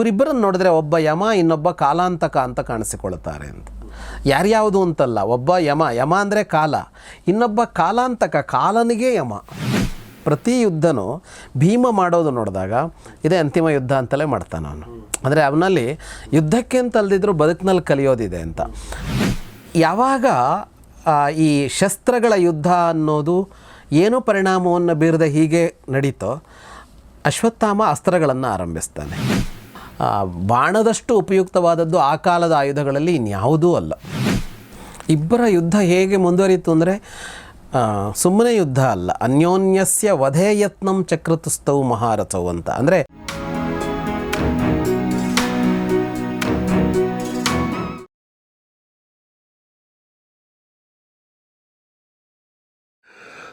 ಇವರಿಬ್ಬರನ್ನು ನೋಡಿದ್ರೆ ಒಬ್ಬ ಯಮ, ಇನ್ನೊಬ್ಬ ಕಾಲಾಂತಕ ಅಂತ ಕಾಣಿಸಿಕೊಳ್ತಾರೆ ಅಂತ. ಯಾರ್ಯಾವುದು ಅಂತಲ್ಲ, ಒಬ್ಬ ಯಮ ಯಮ ಅಂದರೆ ಕಾಲ, ಇನ್ನೊಬ್ಬ ಕಾಲಾಂತಕ, ಕಾಲನಿಗೆ ಯಮ. ಪ್ರತಿ ಯುದ್ಧನೂ ಭೀಮ ಮಾಡೋದು ನೋಡಿದಾಗ ಇದೇ ಅಂತಿಮ ಯುದ್ಧ ಅಂತಲೇ ಮಾಡ್ತಾನೆ ಅವನು ಅಂದರೆ ಅವನಲ್ಲಿ ಯುದ್ಧಕ್ಕೆ ಅಂತ ಬದುಕಿನಲ್ಲಿ ಕಲಿಯೋದಿದೆ ಅಂತ. ಯಾವಾಗ ಈ ಶಸ್ತ್ರಗಳ ಯುದ್ಧ ಅನ್ನೋದು ಏನು ಪರಿಣಾಮವನ್ನು ಬೀರದೆ ಹೀಗೆ ನಡೀತೋ, ಅಶ್ವತ್ಥಾಮ ಅಸ್ತ್ರಗಳನ್ನು ಆರಂಭಿಸ್ತಾನೆ. ಬಾಣದಷ್ಟು ಉಪಯುಕ್ತವಾದದ್ದು ಆ ಕಾಲದ ಆಯುಧಗಳಲ್ಲಿ ಇನ್ಯಾವುದೂ ಅಲ್ಲ. ಇಬ್ಬರ ಯುದ್ಧ ಹೇಗೆ ಮುಂದುವರಿಯಿತು ಅಂದರೆ ಸುಮ್ಮನೆ ಯುದ್ಧ ಅಲ್ಲ. ಅನ್ಯೋನ್ಯಸ್ಯ ವಧೇ ಯತ್ನಂ ಚಕ್ರತುಸ್ತವು ಮಹಾರಥವು ಅಂತ. ಅಂದರೆ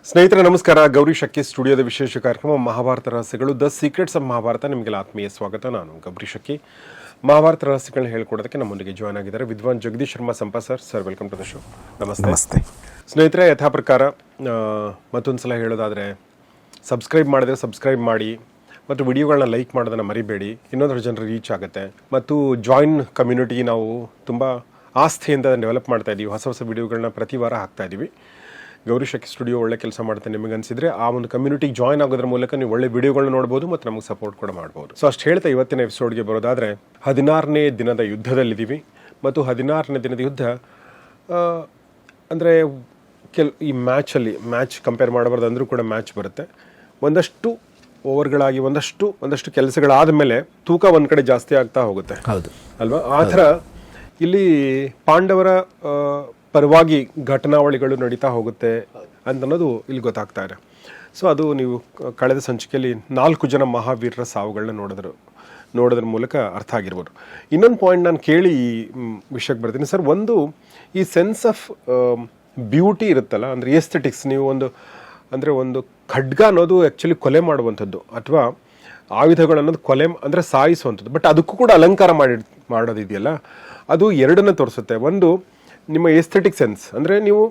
ಸ್ನೇಹಿತರೆ ನಮಸ್ಕಾರ. ಗೌರಿ ಶಕ್ಕಿ ಸ್ಟುಡಿಯೋದ ವಿಶೇಷ ಕಾರ್ಯಕ್ರಮ ಮಹಾಭಾರತ ರಹಸ್ಯಗಳು ದ ಸೀಕ್ರೆಟ್ಸ್ ಆಫ್ ಮಹಾಭಾರತ. ನಿಮಗೆಲ್ಲ ಆತ್ಮೀಯ ಸ್ವಾಗತ. ನಾನು ಗೌರಿ ಶಕ್ಕಿ ಮಹಾಭಾರತ ರಹಸ್ಯಗಳನ್ನ ಹೇಳ್ಕೊಡೋದಕ್ಕೆ ನಮ್ಮೊಂದಿಗೆ ಜಾಯ್ನ್ ಆಗಿದ್ದಾರೆ Vidwan Jagadish Sharma Sampa sir. Sir welcome to the show ನಮಸ್ತೆ. ನಮಸ್ತೆ. ಸ್ನೇಹಿತರೆ ಯಥಾ ಪ್ರಕಾರ ಮತ್ತೊಂದು ಸಲ ಹೇಳೋದಾದರೆ ಸಬ್ಸ್ಕ್ರೈಬ್ ಮಾಡಿದ್ರೆ ಸಬ್ಸ್ಕ್ರೈಬ್ ಮಾಡಿ ಮತ್ತು ವಿಡಿಯೋಗಳನ್ನ ಲೈಕ್ ಮಾಡೋದನ್ನು ಮರಿಬೇಡಿ. ಇನ್ನೊಂದರ ಜನರು ರೀಚ್ ಆಗುತ್ತೆ. ಮತ್ತು ಜಾಯಿನ್ ಕಮ್ಯುನಿಟಿ ನಾವು ತುಂಬ ಆಸ್ಥೆಯಿಂದ ಡೆವಲಪ್ ಮಾಡ್ತಾ ಇದ್ದೀವಿ ಹೊಸ ಹೊಸ ವಿಡಿಯೋಗಳನ್ನ ಪ್ರತಿ ವಾರ ಹಾಕ್ತಾ ಇದ್ದೀವಿ ಗೌರಿ ಶಕ್ಕಿ ಸ್ಟುಡಿಯೋ ಒಳ್ಳೆ ಕೆಲಸ ಮಾಡುತ್ತೆ ನಿಮಗೆ ಅನಿಸಿದ್ರೆ ಆ ಒಂದು ಕಮ್ಯುನಿಟಿ ಜಾಯ್ನ್ ಆಗೋದ್ರ ಮೂಲಕ ನೀವು ಒಳ್ಳೆ ವಿಡಿಯೋಗಳನ್ನ ನೋಡ್ಬೋದು ಮತ್ತು ನಮಗೆ ಸಪೋರ್ಟ್ ಕೂಡ ಮಾಡ್ಬೋದು. ಸೊ ಅಷ್ಟು ಹೇಳ್ತಾ ಇವತ್ತಿನ ಎಪಿಸೋಡ್ಗೆ ಬರೋದಾದರೆ ಹದಿನಾರನೇ ದಿನದ ಯುದ್ಧದಲ್ಲಿದ್ದೀವಿ. ಮತ್ತು ಹದಿನಾರನೇ ದಿನದ ಯುದ್ಧ ಅಂದರೆ ಕೆಲ ಈ ಮ್ಯಾಚಲ್ಲಿ ಮ್ಯಾಚ್ ಕಂಪೇರ್ ಮಾಡಬಾರ್ದು ಅಂದರೂ ಕೂಡ ಮ್ಯಾಚ್ ಬರುತ್ತೆ. ಒಂದಷ್ಟು ಓವರ್ಗಳಾಗಿ ಒಂದಷ್ಟು ಒಂದಷ್ಟು ಕೆಲಸಗಳಾದ ಮೇಲೆ ತೂಕ ಒಂದು ಕಡೆ ಜಾಸ್ತಿ ಆಗ್ತಾ ಹೋಗುತ್ತೆ. ಹೌದು. ಅಲ್ವಾ? ಆ ಥರ ಇಲ್ಲಿ ಪಾಂಡವರ ಪರವಾಗಿ ಘಟನಾವಳಿಗಳು ನಡೀತಾ ಹೋಗುತ್ತೆ ಅಂತ ಅನ್ನೋದು ಇಲ್ಲಿ ಗೊತ್ತಾಗ್ತಾ ಇದೆ. ಸೊ ಅದು ನೀವು ಕಳೆದ ಸಂಚಿಕೆಯಲ್ಲಿ ನಾಲ್ಕು ಜನ ಮಹಾವೀರರ ಸಾವುಗಳನ್ನ ನೋಡಿದ್ರು. ನೋಡೋದ್ರ ಮೂಲಕ ಅರ್ಥ ಆಗಿರ್ಬೋದು. ಇನ್ನೊಂದು ಪಾಯಿಂಟ್ ನಾನು ಕೇಳಿ ಈ ವಿಷಯಕ್ಕೆ ಬರ್ತೀನಿ. ಸರ್, ಒಂದು ಈ ಸೆನ್ಸ್ ಆಫ್ ಬ್ಯೂಟಿ ಇರುತ್ತಲ್ಲ, ಅಂದರೆ ಎಸ್ಥೆಟಿಕ್ಸ್ ನೀವು ಒಂದು, ಅಂದರೆ ಒಂದು ಖಡ್ಗ ಅನ್ನೋದು ಆ್ಯಕ್ಚುಲಿ ಕೊಲೆ ಮಾಡುವಂಥದ್ದು, ಅಥವಾ ಆಯುಧಗಳು ಅನ್ನೋದು ಕೊಲೆ ಅಂದರೆ ಸಾಯಿಸುವಂಥದ್ದು. ಬಟ್ ಅದಕ್ಕೂ ಕೂಡ ಅಲಂಕಾರ ಮಾಡಿ ಮಾಡೋದಿದೆಯಲ್ಲ? ಅದು ಎರಡನ್ನ ತೋರಿಸುತ್ತೆ. ಒಂದು ನಿಮ್ಮ ಎಸ್ಥೆಟಿಕ್ ಸೆನ್ಸ್ ಅಂದ್ರೆ ನೀವು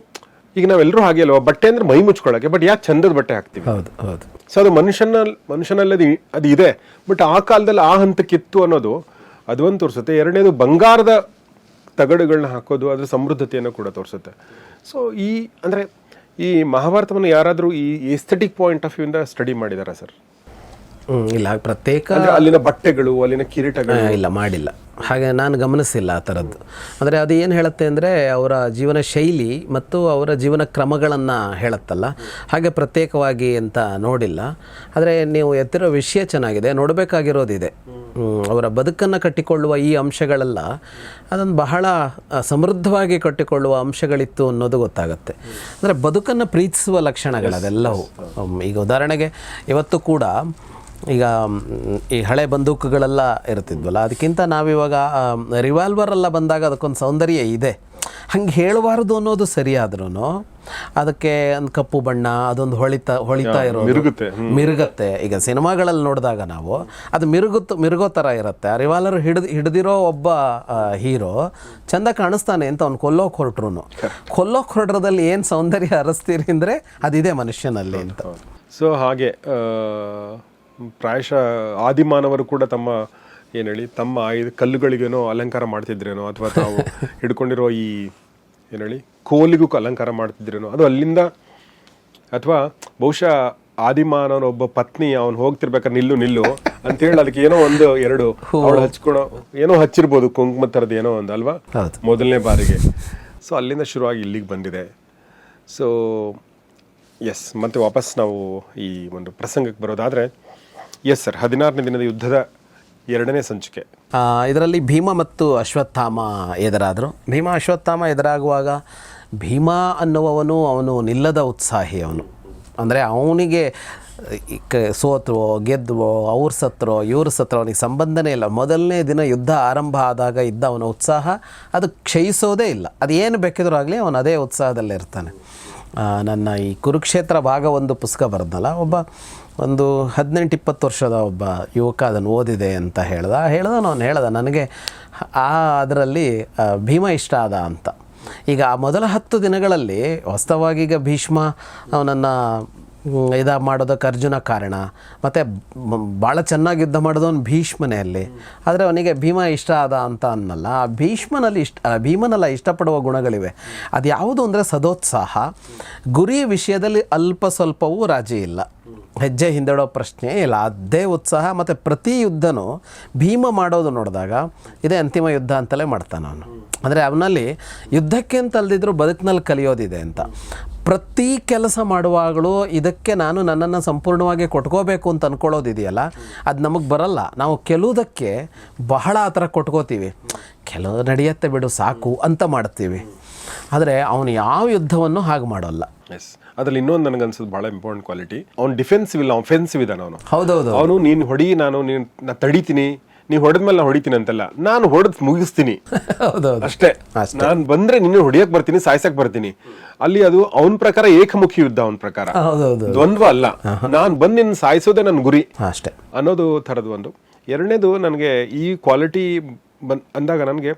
ಈಗ ನಾವೆಲ್ಲರೂ ಹಾಗೆ ಅಲ್ವಾ? ಬಟ್ಟೆ ಅಂದ್ರೆ ಮೈ ಮುಚ್ಕೊಳ್ಳೋಕೆ ಬಟ್ ಯಾಕೆ ಚಂದದ ಬಟ್ಟೆ ಹಾಕ್ತೀವಿ? ಹೌದು ಹೌದು. ಸೊ ಅದು ಮನುಷ್ಯನ ಮನುಷ್ಯನಲ್ಲಿ ಅದು ಅದು ಇದೆ. ಬಟ್ ಆ ಕಾಲದಲ್ಲಿ ಆ ಹಂತಕ್ಕಿತ್ತು ಅನ್ನೋದು ಅದು ಒಂದು ತೋರಿಸುತ್ತೆ. ಎರಡನೇದು ಬಂಗಾರದ ತಗಡುಗಳನ್ನ ಹಾಕೋದು ಅದರ ಸಮೃದ್ಧತೆಯನ್ನು ಕೂಡ ತೋರಿಸುತ್ತೆ. ಸೊ ಈ ಅಂದರೆ ಈ ಮಹಾಭಾರತವನ್ನು ಯಾರಾದರೂ ಈ ಎಸ್ಥೆಟಿಕ್ ಪಾಯಿಂಟ್ ಆಫ್ ವ್ಯೂಯಿಂದ ಸ್ಟಡಿ ಮಾಡಿದಾರಾ ಸರ್ ಇಲ್ಲ ಪ್ರತ್ಯೇಕ ಅಲ್ಲಿನ ಬಟ್ಟೆಗಳು ಅಲ್ಲಿನ ಕಿರೀಟಗಳು. ಇಲ್ಲ ಮಾಡಿಲ್ಲ. ಹಾಗೆ ನಾನು ಗಮನಿಸಿಲ್ಲ ಆ ಥರದ್ದು. ಅಂದರೆ ಅದು ಏನು ಹೇಳುತ್ತೆ ಅಂದರೆ ಅವರ ಜೀವನ ಶೈಲಿ ಮತ್ತು ಅವರ ಜೀವನ ಕ್ರಮಗಳನ್ನು ಹೇಳುತ್ತಲ್ಲ. ಹಾಗೆ ಪ್ರತ್ಯೇಕವಾಗಿ ಅಂತ ನೋಡಿಲ್ಲ. ಆದರೆ ನೀವು ಎತ್ತಿರೋ ವಿಷಯ ಚೆನ್ನಾಗಿದೆ ನೋಡಬೇಕಾಗಿರೋದಿದೆ. ಅವರ ಬದುಕನ್ನು ಕಟ್ಟಿಕೊಳ್ಳುವ ಈ ಅಂಶಗಳೆಲ್ಲ ಅದೊಂದು ಬಹಳ ಸಮೃದ್ಧವಾಗಿ ಕಟ್ಟಿಕೊಳ್ಳುವ ಅಂಶಗಳಿತ್ತು ಅನ್ನೋದು ಗೊತ್ತಾಗುತ್ತೆ. ಅಂದರೆ ಬದುಕನ್ನು ಪ್ರೀತಿಸುವ ಲಕ್ಷಣಗಳದೆಲ್ಲವೂ. ಈಗ ಉದಾಹರಣೆಗೆ ಇವತ್ತು ಕೂಡ ಈಗ ಈ ಹಳೆ ಬಂದೂಕುಗಳೆಲ್ಲ ಇರ್ತಿದ್ವಲ್ಲ ಅದಕ್ಕಿಂತ ನಾವಿವಾಗ ರಿವಾಲ್ವರ್ ಎಲ್ಲ ಬಂದಾಗ ಅದಕ್ಕೊಂದು ಸೌಂದರ್ಯ ಇದೆ. ಹಂಗೆ ಹೇಳಬಾರ್ದು ಅನ್ನೋದು ಸರಿಯಾದ್ರೂ ಅದಕ್ಕೆ ಒಂದು ಕಪ್ಪು ಬಣ್ಣ ಅದೊಂದು ಹೊಳಿತಾ ಹೊಳಿತಾ ಇರೋದು. ಮಿರುಗುತ್ತೆ, ಮಿರುಗತ್ತೆ. ಈಗ ಸಿನಿಮಾಗಳಲ್ಲಿ ನೋಡಿದಾಗ ನಾವು ಅದು ಮಿರುಗುತ್ತ ಮಿರುಗೋ ಥರ ಇರುತ್ತೆ. ಆ ರಿವಾಲ್ವರ್ ಹಿಡಿದು ಹಿಡಿದಿರೋ ಒಬ್ಬ ಹೀರೋ ಚಂದ ಕಾಣಿಸ್ತಾನೆ ಅಂತ ಅವ್ನು ಕೊಲ್ಲೋಕೆ ಹೊರಟ್ರು ಕೊಲ್ಲೋಕೆ ಹೊರಡ್ರದಲ್ಲಿ ಏನು ಸೌಂದರ್ಯ ಹರಿಸ್ತೀರಿ ಅಂದರೆ ಅದಿದೆ ಮನುಷ್ಯನಲ್ಲಿ ಅಂತ. ಸೊ ಹಾಗೆ ಪ್ರಾಯಶಃ ಆದಿಮಾನವರು ಕೂಡ ತಮ್ಮ ಏನು ಹೇಳಿ ತಮ್ಮ ಆಯುಧ ಕಲ್ಲುಗಳಿಗೇನೋ ಅಲಂಕಾರ ಮಾಡ್ತಿದ್ರೇನೋ ಅಥವಾ ತಾವು ಹಿಡ್ಕೊಂಡಿರೋ ಈ ಏನು ಹೇಳಿ ಕೋಲಿಗೂ ಅಲಂಕಾರ ಮಾಡ್ತಿದ್ರೇನೋ ಅದು ಅಲ್ಲಿಂದ ಅಥವಾ ಬಹುಶಃ ಆದಿಮಾನವನ ಒಬ್ಬ ಪತ್ನಿ ಅವನು ಹೋಗ್ತಿರ್ಬೇಕಾದ್ರೆ ನಿಲ್ಲು ನಿಲ್ಲು ಅಂತ ಹೇಳಿ ಅದಕ್ಕೆ ಏನೋ ಒಂದು ಎರಡು ಅವಳು ಹಚ್ಕೊಳೋ ಏನೋ ಹಚ್ಚಿರ್ಬೋದು ಕುಂಕುಮ ಥರದ್ದು ಏನೋ ಒಂದು ಅಲ್ವಾ? ಮೊದಲನೇ ಬಾರಿಗೆ. ಸೊ ಅಲ್ಲಿಂದ ಶುರುವಾಗಿ ಇಲ್ಲಿಗೆ ಬಂದಿದೆ. ಸೊ ಎಸ್ ಮತ್ತೆ ವಾಪಸ್ ನಾವು ಈ ಒಂದು ಪ್ರಸಂಗಕ್ಕೆ ಬರೋದಾದರೆ ಎಸ್ ಸರ್ ಹದಿನಾರನೇ ದಿನದ ಯುದ್ಧದ ಎರಡನೇ ಸಂಚಿಕೆ. ಇದರಲ್ಲಿ ಭೀಮ ಮತ್ತು ಅಶ್ವತ್ಥಾಮ ಎದುರಾದರು. ಭೀಮ ಅಶ್ವತ್ಥಾಮ ಎದುರಾಗುವಾಗ ಭೀಮ ಅನ್ನುವವನು ಅವನು ನಿಲ್ಲದ ಉತ್ಸಾಹಿ ಅವನು. ಅಂದರೆ ಅವನಿಗೆ ಸೋತ್ವೋ ಗೆದ್ವೋ ಅವ್ರ ಸತ್ರೋ, ಇವ್ರ ಸತ್ರೋ, ಅವನಿಗೆ ಸಂಬಂಧನೇ ಇಲ್ಲ. ಮೊದಲನೇ ದಿನ ಯುದ್ಧ ಆರಂಭ ಆದಾಗ ಇದ್ದ ಅವನ ಉತ್ಸಾಹ ಅದು ಕ್ಷಯಿಸೋದೇ ಇಲ್ಲ. ಅದು ಏನು ಬೇಕಿದ್ರೂ ಆಗಲಿ ಅವನು ಅದೇ ಉತ್ಸಾಹದಲ್ಲಿರ್ತಾನೆ. ನನ್ನ ಈ ಕುರುಕ್ಷೇತ್ರ ಭಾಗ ಒಂದು ಪುಸ್ತಕ ಬರೆದಲ್ಲ ಒಬ್ಬ ಒಂದು ಹದಿನೆಂಟು ಇಪ್ಪತ್ತು ವರ್ಷದ ಒಬ್ಬ ಯುವಕ ಅದನ್ನು ಓದಿದೆ ಅಂತ ಹೇಳ್ದ. ಹೇಳ್ದ ನಾನು ಹೇಳ್ದೆ, ನನಗೆ ಆ ಅದರಲ್ಲಿ ಭೀಮ ಇಷ್ಟ ಆದ ಅಂತ. ಈಗ ಆ ಮೊದಲ ಹತ್ತು ದಿನಗಳಲ್ಲಿ ವಾಸ್ತವವಾಗಿ ಈಗ ಭೀಷ್ಮ ಅವನನ್ನು ಇದ ಮಾಡೋದಕ್ಕೆ ಅರ್ಜುನ ಕಾರಣ. ಮತ್ತು ಭಾಳ ಚೆನ್ನಾಗಿ ಯುದ್ಧ ಮಾಡೋದವನು ಭೀಷ್ಮನೇ ಅಲ್ಲಿ. ಆದರೆ ಅವನಿಗೆ ಭೀಮ ಇಷ್ಟ ಆದ ಅಂತ ಅನ್ನಲ್ಲ. ಆ ಭೀಷ್ಮನಲ್ಲಿ ಇಷ್ಟ ಭೀಮನಲ್ಲ ಇಷ್ಟಪಡುವ ಗುಣಗಳಿವೆ. ಅದು ಯಾವುದು ಅಂದರೆ ಸದೋತ್ಸಾಹ. ಗುರಿ ವಿಷಯದಲ್ಲಿ ಅಲ್ಪ ಸ್ವಲ್ಪವೂ ರಾಜಿ ಇಲ್ಲ. ಹೆಜ್ಜೆ ಹಿಂದೆಡೋ ಪ್ರಶ್ನೆ ಇಲ್ಲ. ಅದೇ ಉತ್ಸಾಹ ಮತ್ತು ಪ್ರತಿ ಯುದ್ಧನೂ ಭೀಮ ಮಾಡೋದು ನೋಡಿದಾಗ ಇದೇ ಅಂತಿಮ ಯುದ್ಧ ಅಂತಲೇ ಮಾಡ್ತಾನೆ ಅವನು. ಅಂದರೆ ಅವನಲ್ಲಿ ಯುದ್ಧಕ್ಕೆ ಅಂತ ಅಲ್ದಿದ್ರು ಬದುಕಿನಲ್ಲಿ ಕಲಿಯೋದಿದೆ ಅಂತ. ಪ್ರತಿ ಕೆಲಸ ಮಾಡುವಾಗಲೂ ಇದಕ್ಕೆ ನಾನು ನನ್ನನ್ನು ಸಂಪೂರ್ಣವಾಗಿ ಕೊಟ್ಕೋಬೇಕು ಅಂತ ಅಂದ್ಕೊಳ್ಳೋದಿದೆಯಲ್ಲ ಅದು ನಮಗೆ ಬರಲ್ಲ. ನಾವು ಕೆಲವುದಕ್ಕೆ ಬಹಳ ಆ ಥರ ಕೊಟ್ಕೋತೀವಿ. ಕೆಲವು ನಡೆಯುತ್ತೆ ಬಿಡು ಸಾಕು ಅಂತ ಮಾಡ್ತೀವಿ. ಆದರೆ ಅವನು ಯಾವ ಯುದ್ಧವನ್ನು ಹಾಗೆ ಮಾಡೋಲ್ಲ. ಎಸ್. ಅದ್ರಲ್ಲಿ ಇನ್ನೊಂದು ನನಗೆ ಅನ್ಸೋದು ಬಹಳ ಇಂಪಾರ್ಟೆಂಟ್ ಕ್ವಾಲಿಟಿ ಅವ್ನು ಡಿಫೆನ್ಸಿವ್ ಇಲ್ಲ ಅಫೆನ್ಸಿವ್ ಇದ್ದಾನೆ ಅವನು. ಹೌದೌದು. ಅವನು ನೀನು ಹೊಡಿ ನಾನು ನೀನು ನಾನು ತಡಿತೀನಿ. ನೀವು ಹೊಡೆದ್ಮೇಲೆ ನಾನು ಹೊಡಿತೀನಿ ಅಂತಲ್ಲ ನಾನು ಹೊಡೆದ್ ಮುಗಿಸ್ತೀನಿ. ಅಷ್ಟೇ. ನಾನು ಬಂದ್ರೆ ನಿನ್ನ ಹೊಡಿಯಕ್ ಬರ್ತೀನಿ ಸಾಯ್ಸಕ್ ಬರ್ತೀನಿ. ಅಲ್ಲಿ ಅದು ಅವನ ಪ್ರಕಾರ ಏಕಮುಖಿ ಯುದ್ಧ ಅವನ ಪ್ರಕಾರ. ದ್ವಂದ್ವ ಅಲ್ಲ. ನಾನು ಬಂದು ನಿನ್ನ ಸಾಯಿಸೋದೆ ನನ್ನ ಗುರಿ. ಅಷ್ಟೇ. ಅನ್ನೋದು ಥರದ್ದು ಒಂದು. ಎರಡನೇದು ನನಗೆ ಈ ಕ್ವಾಲಿಟಿ ಬನ್ ಅಂದಾಗ ನನಗೆ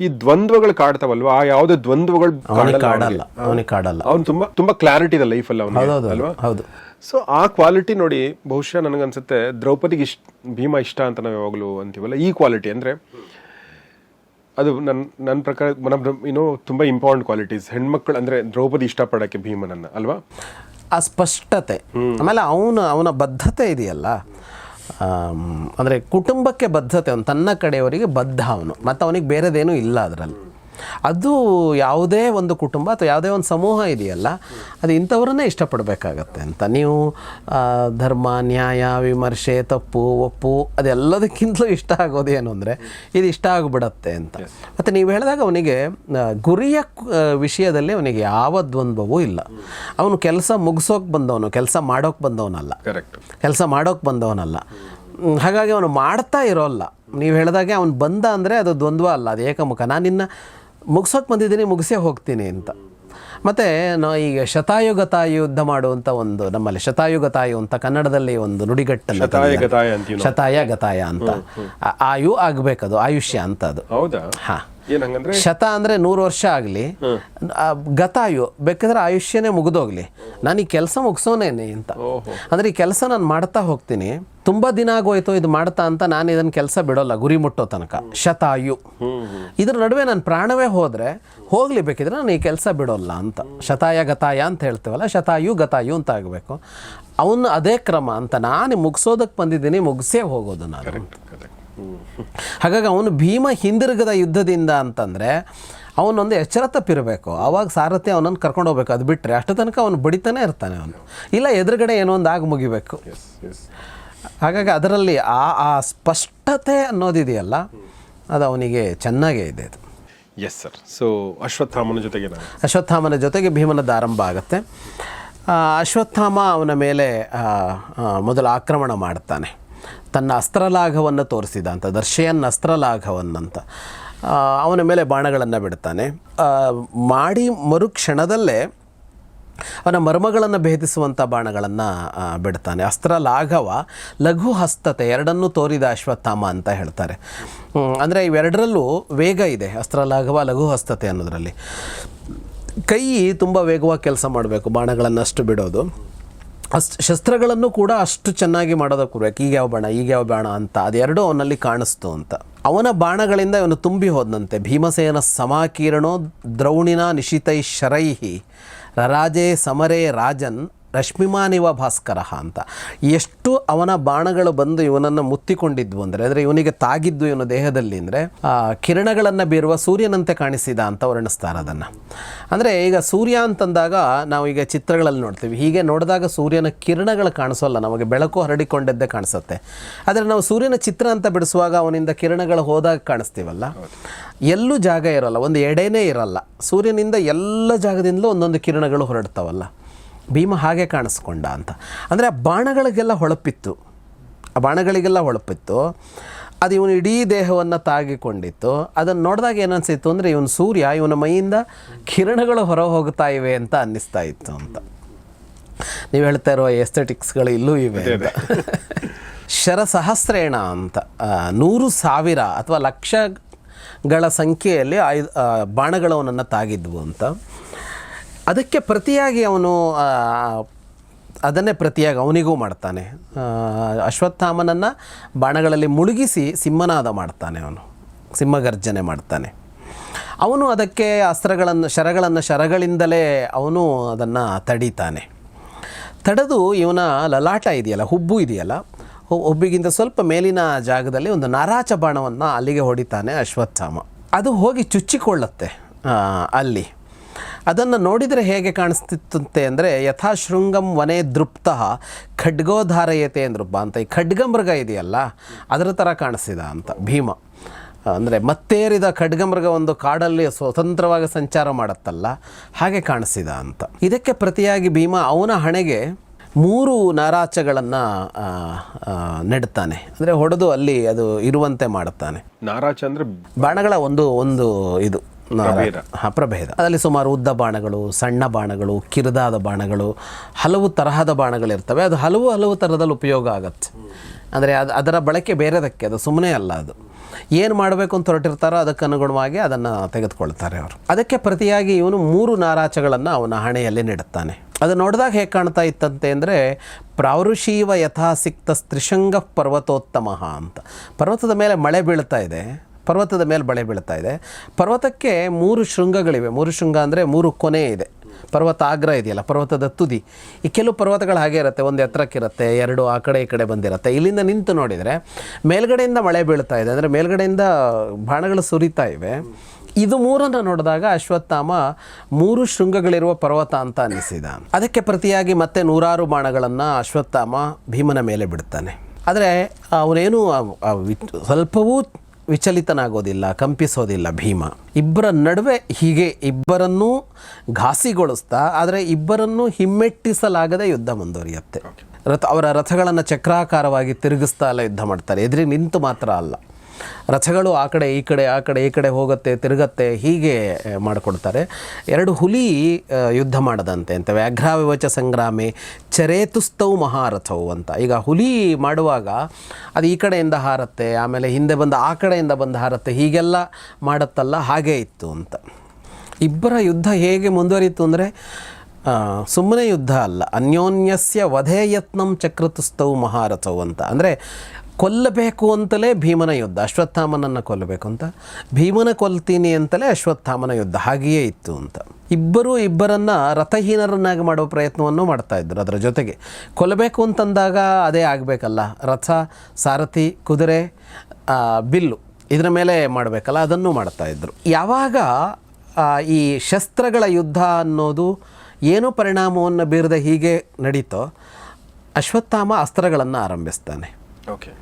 ಈ ದ್ವಂದ್ವಗಳು ಕಾಡ್ತಾವಲ್ವಾ? ಆ ಯಾವುದೇ ದ್ವಂದ್ವಗಳು ಕಾಡಲ್ಲ ಅವನಿಗೆ. ಕಾಡಲ್ಲ. ಅವ್ನು ತುಂಬಾ ತುಂಬಾ ಕ್ಲಾರಿಟಿ ಇದೆ ಲೈಫಲ್ಲಿ ಅವನಿಗೆ ಅವನು ಅಲ್ವಾ? ಹೌದು. ಸೊ ಆ ಕ್ವಾಲಿಟಿ ನೋಡಿ ಬಹುಶಃ ನನಗನ್ಸುತ್ತೆ ದ್ರೌಪದಿಗೆ ಇಷ್ಟ ಭೀಮ ಇಷ್ಟ ಅಂತ ನಾವು ಯಾವಾಗಲೂ ಅಂತೀವಲ್ಲ ಈ ಕ್ವಾಲಿಟಿ ಅಂದರೆ ಅದು ನನ್ನ ನನ್ನ ಪ್ರಕಾರ ಆಫ್ ಏನೋ ತುಂಬ ಇಂಪಾರ್ಟೆಂಟ್ ಕ್ವಾಲಿಟೀಸ್ ಹೆಣ್ಮಕ್ಳು ಅಂದರೆ ದ್ರೌಪದಿ ಇಷ್ಟಪಡೋಕ್ಕೆ ಭೀಮನನ್ನ ಅಲ್ವಾ? ಆ ಸ್ಪಷ್ಟತೆ. ಆಮೇಲೆ ಅವನು ಅವನ ಬದ್ಧತೆ ಇದೆಯಲ್ಲ ಅಂದರೆ ಕುಟುಂಬಕ್ಕೆ ಬದ್ಧತೆ ಅವನು ತನ್ನ ಕಡೆಯವರಿಗೆ ಬದ್ಧ ಅವನು. ಮತ್ತು ಅವನಿಗೆ ಬೇರೆದೇನೂ ಇಲ್ಲ ಅದರಲ್ಲಿ. ಅದು ಯಾವುದೇ ಒಂದು ಕುಟುಂಬ ಅಥವಾ ಯಾವುದೇ ಒಂದು ಸಮೂಹ ಇದೆಯಲ್ಲ ಅದು ಇಂಥವ್ರನ್ನೇ ಇಷ್ಟಪಡಬೇಕಾಗತ್ತೆ ಅಂತ. ನೀವು ಧರ್ಮ ನ್ಯಾಯ ವಿಮರ್ಶೆ ತಪ್ಪು ಒಪ್ಪು ಅದೆಲ್ಲದಕ್ಕಿಂತಲೂ ಇಷ್ಟ ಆಗೋದು ಏನು ಅಂದರೆ ಇದು ಇಷ್ಟ ಆಗಿಬಿಡತ್ತೆ ಅಂತ. ಮತ್ತು ನೀವು ಹೇಳಿದಾಗ ಅವನಿಗೆ ಗುರಿಯ ವಿಷಯದಲ್ಲಿ ಅವನಿಗೆ ಯಾವ ದ್ವಂದ್ವವೂ ಇಲ್ಲ. ಅವನು ಕೆಲಸ ಮುಗಿಸೋಕೆ ಬಂದವನು ಕೆಲಸ ಮಾಡೋಕೆ ಬಂದವನಲ್ಲ. ಕರೆಕ್ಟ್ ಕೆಲಸ ಮಾಡೋಕೆ ಬಂದವನಲ್ಲ. ಹಾಗಾಗಿ ಅವನು ಮಾಡ್ತಾ ಇರೋಲ್ಲ. ನೀವು ಹೇಳಿದಾಗೆ ಅವನು ಬಂದ ಅಂದರೆ ಅದು ದ್ವಂದ್ವ ಅಲ್ಲ ಅದು ಏಕಮುಖ. ನಾನು ನಿನ್ನ ಮುಗಿಸೋಕೆ ಬಂದಿದ್ದೀನಿ ಮುಗಿಸೇ ಹೋಗ್ತೀನಿ ಅಂತ. ಮತ್ತು ನಾವು ಈಗ ಶತಾಯುಗತಾಯ ಯುದ್ಧ ಮಾಡುವಂಥ ಒಂದು ನಮ್ಮಲ್ಲಿ ಶತಾಯುಗತಾಯು ಅಂತ ಕನ್ನಡದಲ್ಲಿ ಒಂದು ನುಡಿಗಟ್ಟನ್ನು ಶತಾಯ ಗತಾಯ. ಅಂತ ಆಯು ಆಗಬೇಕದು ಆಯುಷ್ಯ ಅಂತ ಅದು. ಹೌದಾ? ಹಾಂ. ಶತ ಅಂದರೆ ನೂರು ವರ್ಷ ಆಗಲಿ ಗತಾಯು ಬೇಕಾದ್ರೆ ಆಯುಷ್ಯನೇ ಮುಗಿದೋಗ್ಲಿ. ನಾನು ಈ ಕೆಲಸ ಮುಗಿಸೋನೇನೆ ಅಂತ. ಅಂದರೆ ಈ ಕೆಲಸ ನಾನು ಮಾಡ್ತಾ ಹೋಗ್ತೀನಿ ತುಂಬ ದಿನ ಆಗೋಯ್ತು ಇದು ಮಾಡ್ತಾ ಅಂತ ನಾನು ಇದನ್ನು ಕೆಲಸ ಬಿಡೋಲ್ಲ ಗುರಿ ಮುಟ್ಟೋ ತನಕ. ಶತಾಯು ಇದ್ರ ನಡುವೆ ನನ್ನ ಪ್ರಾಣವೇ ಹೋದರೆ ಹೋಗ್ಲಿ ಬೇಕಿದ್ರೆ ನಾನು ಈ ಕೆಲಸ ಬಿಡೋಲ್ಲ ಅಂತ. ಶತಾಯ ಗತಾಯ ಅಂತ ಹೇಳ್ತೇವಲ್ಲ ಶತಾಯು ಗತಾಯು ಅಂತ ಆಗಬೇಕು. ಅವನು ಅದೇ ಕ್ರಮ ಅಂತ ನಾನು ಮುಗಿಸೋದಕ್ಕೆ ಬಂದಿದ್ದೀನಿ ಮುಗಿಸೇ ಹೋಗೋದು ನಾನು. ಹಾಗಾಗಿ ಅವನು ಭೀಮ ಹಿಂದಿರುಗದ ಯುದ್ಧದಿಂದ ಅಂತಂದರೆ ಅವನೊಂದು ಎಚ್ಚರ ತಪ್ಪಿರಬೇಕು ಆವಾಗ ಸಾರಥಿ ಅವನನ್ನು ಕರ್ಕೊಂಡು ಹೋಗ್ಬೇಕು. ಅದು ಬಿಟ್ಟರೆ ಅಷ್ಟು ತನಕ ಅವನು ಬಡಿತಾನೆ ಇರ್ತಾನೆ ಅವನು. ಇಲ್ಲ ಎದುರುಗಡೆ ಏನೋ ಒಂದು ಆಗಿ ಮುಗಿಬೇಕು. ಹಾಗಾಗಿ ಅದರಲ್ಲಿ ಆ ಆ ಸ್ಪಷ್ಟತೆ ಅನ್ನೋದಿದೆಯಲ್ಲ ಅದು ಅವನಿಗೆ ಚೆನ್ನಾಗೇ ಇದೆ ಅದು. ಎಸ್ ಸರ್ ಸೊ ಅಶ್ವತ್ಥಾಮನ ಜೊತೆಗೆ ಅಶ್ವತ್ಥಾಮನ ಜೊತೆಗೆ ಭೀಮನದ ಆರಂಭ ಆಗುತ್ತೆ. ಅಶ್ವತ್ಥಾಮ ಅವನ ಮೇಲೆ ಮೊದಲು ಆಕ್ರಮಣ ಮಾಡ್ತಾನೆ. ತನ್ನ ಅಸ್ತ್ರಲಾಘವನ್ನು ತೋರಿಸಿದ ಅಂತ ದರ್ಶಯನ್ ಅಸ್ತ್ರಲಾಘವನ್ನಂತ ಅವನ ಮೇಲೆ ಬಾಣಗಳನ್ನು ಬಿಡ್ತಾನೆ. ಮಾಡಿ ಮರುಕ್ಷಣದಲ್ಲೇ ಅವನ ಮರ್ಮಗಳನ್ನು ಭೇದಿಸುವಂಥ ಬಾಣಗಳನ್ನು ಬಿಡ್ತಾನೆ. ಅಸ್ತ್ರ ಲಾಘವ ಲಘು ಹಸ್ತತೆ ಎರಡನ್ನೂ ತೋರಿದ ಅಶ್ವತ್ಥಾಮ ಅಂತ ಹೇಳ್ತಾರೆ. ಅಂದರೆ ಇವೆರಡರಲ್ಲೂ ವೇಗ ಇದೆ ಅಸ್ತ್ರ ಲಾಘವ ಲಘು ಹಸ್ತತೆ ಅನ್ನೋದರಲ್ಲಿ. ಕೈ ತುಂಬ ವೇಗವಾಗಿ ಕೆಲಸ ಮಾಡಬೇಕು ಬಾಣಗಳನ್ನಷ್ಟು ಬಿಡೋದು. ಅಷ್ಟು ಶಸ್ತ್ರಗಳನ್ನು ಕೂಡ ಅಷ್ಟು ಚೆನ್ನಾಗಿ ಮಾಡೋದಕ್ಕೆ ಕೊಡ್ಬೇಕು ಈಗ ಯಾವ ಬಾಣ, ಈಗ ಯಾವ ಬಾಣ ಅಂತ ಅದೆರಡು ಅವನಲ್ಲಿ ಕಾಣಿಸ್ತು ಅಂತ. ಅವನ ಬಾಣಗಳಿಂದ ಇವನು ತುಂಬಿ ಹೋದಂತೆ ಭೀಮಸೇನ ಸಮಾಕೀರ್ಣೋ ದ್ರೌಣಿನ ನಿಶಿತೈ ಶರೈಹಿ. ರಾಜೇ ಸಮರೇ ರಾಜನ್ ರಶ್ಮಿಮಾನಿವ ಭಾಸ್ಕರ ಅಂತ. ಎಷ್ಟು ಅವನ ಬಾಣಗಳು ಬಂದು ಇವನನ್ನು ಮುತ್ತಿಕೊಂಡಿದ್ವು ಅಂದರೆ ಅಂದರೆ ಇವನಿಗೆ ತಾಗಿದ್ದು ಇವನ ದೇಹದಲ್ಲಿ ಅಂದರೆ ಕಿರಣಗಳನ್ನು ಬೀರುವ ಸೂರ್ಯನಂತೆ ಕಾಣಿಸಿದ ಅಂತ ವರ್ಣಿಸ್ತಾರೆ ಅದನ್ನು. ಅಂದರೆ ಈಗ ಸೂರ್ಯ ಅಂತಂದಾಗ ನಾವು ಈಗ ಚಿತ್ರಗಳಲ್ಲಿ ನೋಡ್ತೀವಿ. ಹೀಗೆ ನೋಡಿದಾಗ ಸೂರ್ಯನ ಕಿರಣಗಳು ಕಾಣಿಸೋಲ್ಲ, ನಮಗೆ ಬೆಳಕು ಹರಡಿಕೊಂಡದ್ದೇ ಕಾಣಿಸುತ್ತೆ. ಆದರೆ ನಾವು ಸೂರ್ಯನ ಚಿತ್ರ ಅಂತ ಬಿಡಿಸುವಾಗ ಅವನಿಂದ ಕಿರಣಗಳು ಹೋದಾಗ ಕಾಣಿಸ್ತೀವಲ್ಲ? ಎಲ್ಲೂ ಜಾಗ ಇರೋಲ್ಲ, ಒಂದು ಎಡೆನೇ ಇರಲ್ಲ. ಸೂರ್ಯನಿಂದ ಎಲ್ಲ ಜಾಗದಿಂದಲೂ ಒಂದೊಂದು ಕಿರಣಗಳು ಹೊರಡ್ತಾವಲ್ಲ. ಭೀಮ ಹಾಗೆ ಕಾಣಿಸ್ಕೊಂಡ ಅಂತ. ಅಂದರೆ ಆ ಬಾಣಗಳಿಗೆಲ್ಲ ಹೊಳಪಿತ್ತು. ಆ ಬಾಣಗಳಿಗೆಲ್ಲ ಹೊಳಪಿತ್ತು. ಅದು ಇವನು ಇಡೀ ದೇಹವನ್ನು ತಾಗಿಕೊಂಡಿತ್ತು. ಅದನ್ನು ನೋಡಿದಾಗ ಏನನ್ಸಿತ್ತು ಅಂದರೆ ಇವನು ಸೂರ್ಯ ಇವನ ಮೈಯಿಂದ ಕಿರಣಗಳು ಹೊರ ಹೋಗ್ತಾ ಇವೆ ಅಂತ ಅನ್ನಿಸ್ತಾ ಇತ್ತು ಅಂತ. ನೀವು ಹೇಳ್ತಾ ಇರೋ ಎಸ್ಥೆಟಿಕ್ಸ್ಗಳು ಇಲ್ಲೂ ಇವೆ ಅಂತ. ಶರಸಹಸ್ರೇಣ ಅಂತ. ನೂರು ಸಾವಿರ ಅಥವಾ ಲಕ್ಷಗಳ ಸಂಖ್ಯೆಯಲ್ಲಿ ಆಯು ಆ, ಬಾಣಗಳು ಅವನನ್ನು ತಾಗಿದ್ವು ಅಂತ. ಅದಕ್ಕೆ ಪ್ರತಿಯಾಗಿ ಅವನು ಅದನ್ನೇ ಪ್ರತಿಯಾಗಿ ಅವನಿಗೂ ಮಾಡ್ತಾನೆ. ಅಶ್ವತ್ಥಾಮನನ್ನು ಬಾಣಗಳಲ್ಲಿ ಮುಳುಗಿಸಿ ಸಿಂಹನಾದ ಮಾಡ್ತಾನೆ ಅವನು. ಸಿಂಹಗರ್ಜನೆ ಮಾಡ್ತಾನೆ. ಅವನು ಅದಕ್ಕೆ ಅಸ್ತ್ರಗಳನ್ನು, ಶರಗಳನ್ನು ಶರಗಳಿಂದಲೇ ಅವನು ಅದನ್ನು ತಡೀತಾನೆ. ತಡೆದು ಇವನ ಲಲಾಟ ಇದೆಯಲ್ಲ, ಹುಬ್ಬು ಇದೆಯಲ್ಲ ಹುಬ್ಬಿಗಿಂತ ಸ್ವಲ್ಪ ಮೇಲಿನ ಜಾಗದಲ್ಲಿ ಒಂದು ನಾರಾಚ ಬಾಣವನ್ನು ಅಲ್ಲಿಗೆ ಹೊಡಿತಾನೆ ಅಶ್ವತ್ಥಾಮ. ಅದು ಹೋಗಿ ಚುಚ್ಚಿಕೊಳ್ಳುತ್ತೆ ಅಲ್ಲಿ. ಅದನ್ನು ನೋಡಿದರೆ ಹೇಗೆ ಕಾಣಿಸ್ತಿತ್ತಂತೆ ಅಂದರೆ ಯಥಾಶೃಂಗಂ ವನೇ ದೃಪ್ತ ಖಡ್ಗೋಧಾರಯತೆ ಅಂದ್ರಪ್ಪ ಅಂತ ಈ ಖಡ್ಗಮೃಗ ಇದೆಯಲ್ಲ ಅದರ ಥರ ಕಾಣಿಸಿದ ಅಂತ ಭೀಮ. ಅಂದರೆ ಮತ್ತೇರಿದ ಖಡ್ಗಮೃಗ ಒಂದು ಕಾಡಲ್ಲಿ ಸ್ವತಂತ್ರವಾಗಿ ಸಂಚಾರ ಮಾಡುತ್ತಲ್ಲ ಹಾಗೆ ಕಾಣಿಸಿದ ಅಂತ. ಇದಕ್ಕೆ ಪ್ರತಿಯಾಗಿ ಭೀಮ ಅವನ ಹಣೆಗೆ ಮೂರು ನಾರಾಚಗಳನ್ನು ನೆಡ್ತಾನೆ. ಅಂದರೆ ಹೊಡೆದು ಅಲ್ಲಿ ಅದು ಇರುವಂತೆ ಮಾಡುತ್ತಾನೆ. ನಾರಾಚ ಅಂದರೆ ಬಾಣಗಳ ಒಂದು ಒಂದು ಇದು. ಪ್ರಭೇದ. ಅದರಲ್ಲಿ ಸುಮಾರು ಉದ್ದ ಬಾಣಗಳು ಸಣ್ಣ ಬಾಣಗಳು ಕಿರಿದಾದ ಬಾಣಗಳು ಹಲವು ತರಹದ ಬಾಣಗಳಿರ್ತವೆ ಅದು ಹಲವು ಹಲವು ಥರದಲ್ಲಿ ಉಪಯೋಗ ಆಗತ್ತೆ. ಅಂದರೆ ಅದು ಅದರ ಬಳಕೆ ಬೇರೆದಕ್ಕೆ ಅದು ಸುಮ್ಮನೆ ಅಲ್ಲ ಅದು. ಏನು ಮಾಡಬೇಕು ಅಂತ ಹೊರಟಿರ್ತಾರೋ ಅದಕ್ಕೆ ಅನುಗುಣವಾಗಿ ಅದನ್ನು ತೆಗೆದುಕೊಳ್ತಾರೆ ಅವರು. ಅದಕ್ಕೆ ಪ್ರತಿಯಾಗಿ ಇವನು ಮೂರು ನಾರಾಚಗಳನ್ನು ಅವನ ಹಣೆಯಲ್ಲಿ ನೆಡುತ್ತಾನೆ. ಅದು ನೋಡಿದಾಗ ಹೇಗೆ ಕಾಣ್ತಾ ಇತ್ತಂತೆ ಅಂದರೆ ಪ್ರಾವೃಷೀವ ಯಥಾಸಿಕ್ತ ಸ್ತ್ರಿಶಂಗ ಪರ್ವತೋತ್ತಮ ಅಂತ. ಪರ್ವತದ ಮೇಲೆ ಮಳೆ ಬೀಳ್ತಾ ಇದೆ. ಪರ್ವತದ ಮೇಲೆ ಬಳೆ ಬೀಳ್ತಾ ಇದೆ. ಪರ್ವತಕ್ಕೆ ಮೂರು ಶೃಂಗಗಳಿವೆ. ಮೂರು ಶೃಂಗ ಅಂದರೆ ಮೂರು ಕೊನೆ ಇದೆ. ಪರ್ವತ ಆಗ್ರ ಇದೆಯಲ್ಲ, ಪರ್ವತದ ತುದಿ. ಈ ಕೆಲವು ಪರ್ವತಗಳು ಹಾಗೆ ಇರುತ್ತೆ. ಒಂದು ಎತ್ತರಕ್ಕಿರುತ್ತೆ, ಎರಡು ಆ ಕಡೆ, ಈ ಕಡೆ ಬಂದಿರುತ್ತೆ. ಇಲ್ಲಿಂದ ನಿಂತು ನೋಡಿದರೆ ಮೇಲ್ಗಡೆಯಿಂದ ಮಳೆ ಬೀಳ್ತಾ ಇದೆ. ಅಂದರೆ ಮೇಲ್ಗಡೆಯಿಂದ ಬಾಣಗಳು ಸುರಿತಾ ಇವೆ. ಇದು ಮೂರನ್ನು ನೋಡಿದಾಗ ಅಶ್ವತ್ಥಾಮ ಮೂರು ಶೃಂಗಗಳಿರುವ ಪರ್ವತ ಅಂತ ಅನ್ನಿಸಿದ ಅದಕ್ಕೆ ಪ್ರತಿಯಾಗಿ ಮತ್ತೆ ನೂರಾರು ಬಾಣಗಳನ್ನು ಅಶ್ವತ್ಥಾಮ ಭೀಮನ ಮೇಲೆ ಬಿಡ್ತಾನೆ. ಆದರೆ ಅವನೇನು ಸ್ವಲ್ಪವೂ ವಿಚಲಿತನಾಗೋದಿಲ್ಲ, ಕಂಪಿಸೋದಿಲ್ಲ ಭೀಮ. ಇಬ್ಬರ ನಡುವೆ ಹೀಗೆ ಇಬ್ಬರನ್ನೂ ಘಾಸಿಗೊಳಿಸ್ತಾ, ಆದರೆ ಇಬ್ಬರನ್ನೂ ಹಿಮ್ಮೆಟ್ಟಿಸಲಾಗದೆ ಯುದ್ಧ ಮುಂದುವರಿಯುತ್ತೆ. ರಥ, ಅವರ ರಥಗಳನ್ನು ಚಕ್ರಾಕಾರವಾಗಿ ತಿರುಗಿಸ್ತಾ ಎಲ್ಲ ಯುದ್ಧ ಮಾಡ್ತಾರೆ. ಎದುರಿಗೆ ನಿಂತು ಮಾತ್ರ ಅಲ್ಲ. ರಥಗಳು ಆ ಕಡೆ, ಈ ಕಡೆ, ಆ ಕಡೆ, ಈ ಕಡೆ ಹೋಗುತ್ತೆ, ತಿರುಗತ್ತೆ, ಹೀಗೆ ಮಾಡಿಕೊಡ್ತಾರೆ. ಎರಡು ಹುಲಿ ಯುದ್ಧ ಮಾಡದಂತೆ ಅಂತ. ವ್ಯಾಘ್ರಾವಿವಚ ಸಂಗ್ರಾಮಿ ಚರೇತುಸ್ತೌ ಮಹಾರಥವು ಅಂತ. ಈಗ ಹುಲಿ ಮಾಡುವಾಗ ಅದು ಈ ಕಡೆಯಿಂದ ಹಾರತ್ತೆ, ಆಮೇಲೆ ಹಿಂದೆ ಬಂದ ಆ ಕಡೆಯಿಂದ ಬಂದು ಹಾರತ್ತೆ, ಹೀಗೆಲ್ಲ ಮಾಡುತ್ತಲ್ಲ, ಹಾಗೇ ಇತ್ತು ಅಂತ. ಇಬ್ಬರ ಯುದ್ಧ ಹೇಗೆ ಮುಂದುವರಿಯಿತು ಅಂದರೆ ಸುಮ್ಮನೆ ಯುದ್ಧ ಅಲ್ಲ. ಅನ್ಯೋನ್ಯಸ್ಯ ವಧೇ ಯತ್ನಂ ಚಕ್ರತುಸ್ತವು ಮಹಾರಥವು ಅಂತ. ಅಂದರೆ ಕೊಲ್ಲಬೇಕು ಅಂತಲೇ ಭೀಮನ ಯುದ್ಧ, ಅಶ್ವತ್ಥಾಮನನ್ನು ಕೊಲ್ಲಬೇಕು ಅಂತ. ಭೀಮನ ಕೊಲ್ತೀನಿ ಅಂತಲೇ ಅಶ್ವತ್ಥಾಮನ ಯುದ್ಧ, ಹಾಗೆಯೇ ಇತ್ತು ಅಂತ. ಇಬ್ಬರು ಇಬ್ಬರನ್ನು ರಥಹೀನರನ್ನಾಗಿ ಮಾಡುವ ಪ್ರಯತ್ನವನ್ನು ಮಾಡ್ತಾ ಇದ್ದರು ಅದರ ಜೊತೆಗೆ. ಕೊಲ್ಲಬೇಕು ಅಂತಂದಾಗ ಅದೇ ಆಗಬೇಕಲ್ಲ, ರಥ, ಸಾರಥಿ, ಕುದುರೆ ಬಿಲ್ಲು, ಇದರ ಮೇಲೆ ಮಾಡಬೇಕಲ್ಲ, ಅದನ್ನು ಮಾಡ್ತಾ ಇದ್ದರು ಯಾವಾಗ ಈ ಶಸ್ತ್ರಗಳ ಯುದ್ಧ ಅನ್ನೋದು ಏನು ಪರಿಣಾಮವನ್ನು ಬೀರದೆ ಹೀಗೆ ನಡೀತೋ, ಅಶ್ವತ್ಥಾಮ ಅಸ್ತ್ರಗಳನ್ನು ಆರಂಭಿಸ್ತಾನೆ. ಓಕೆ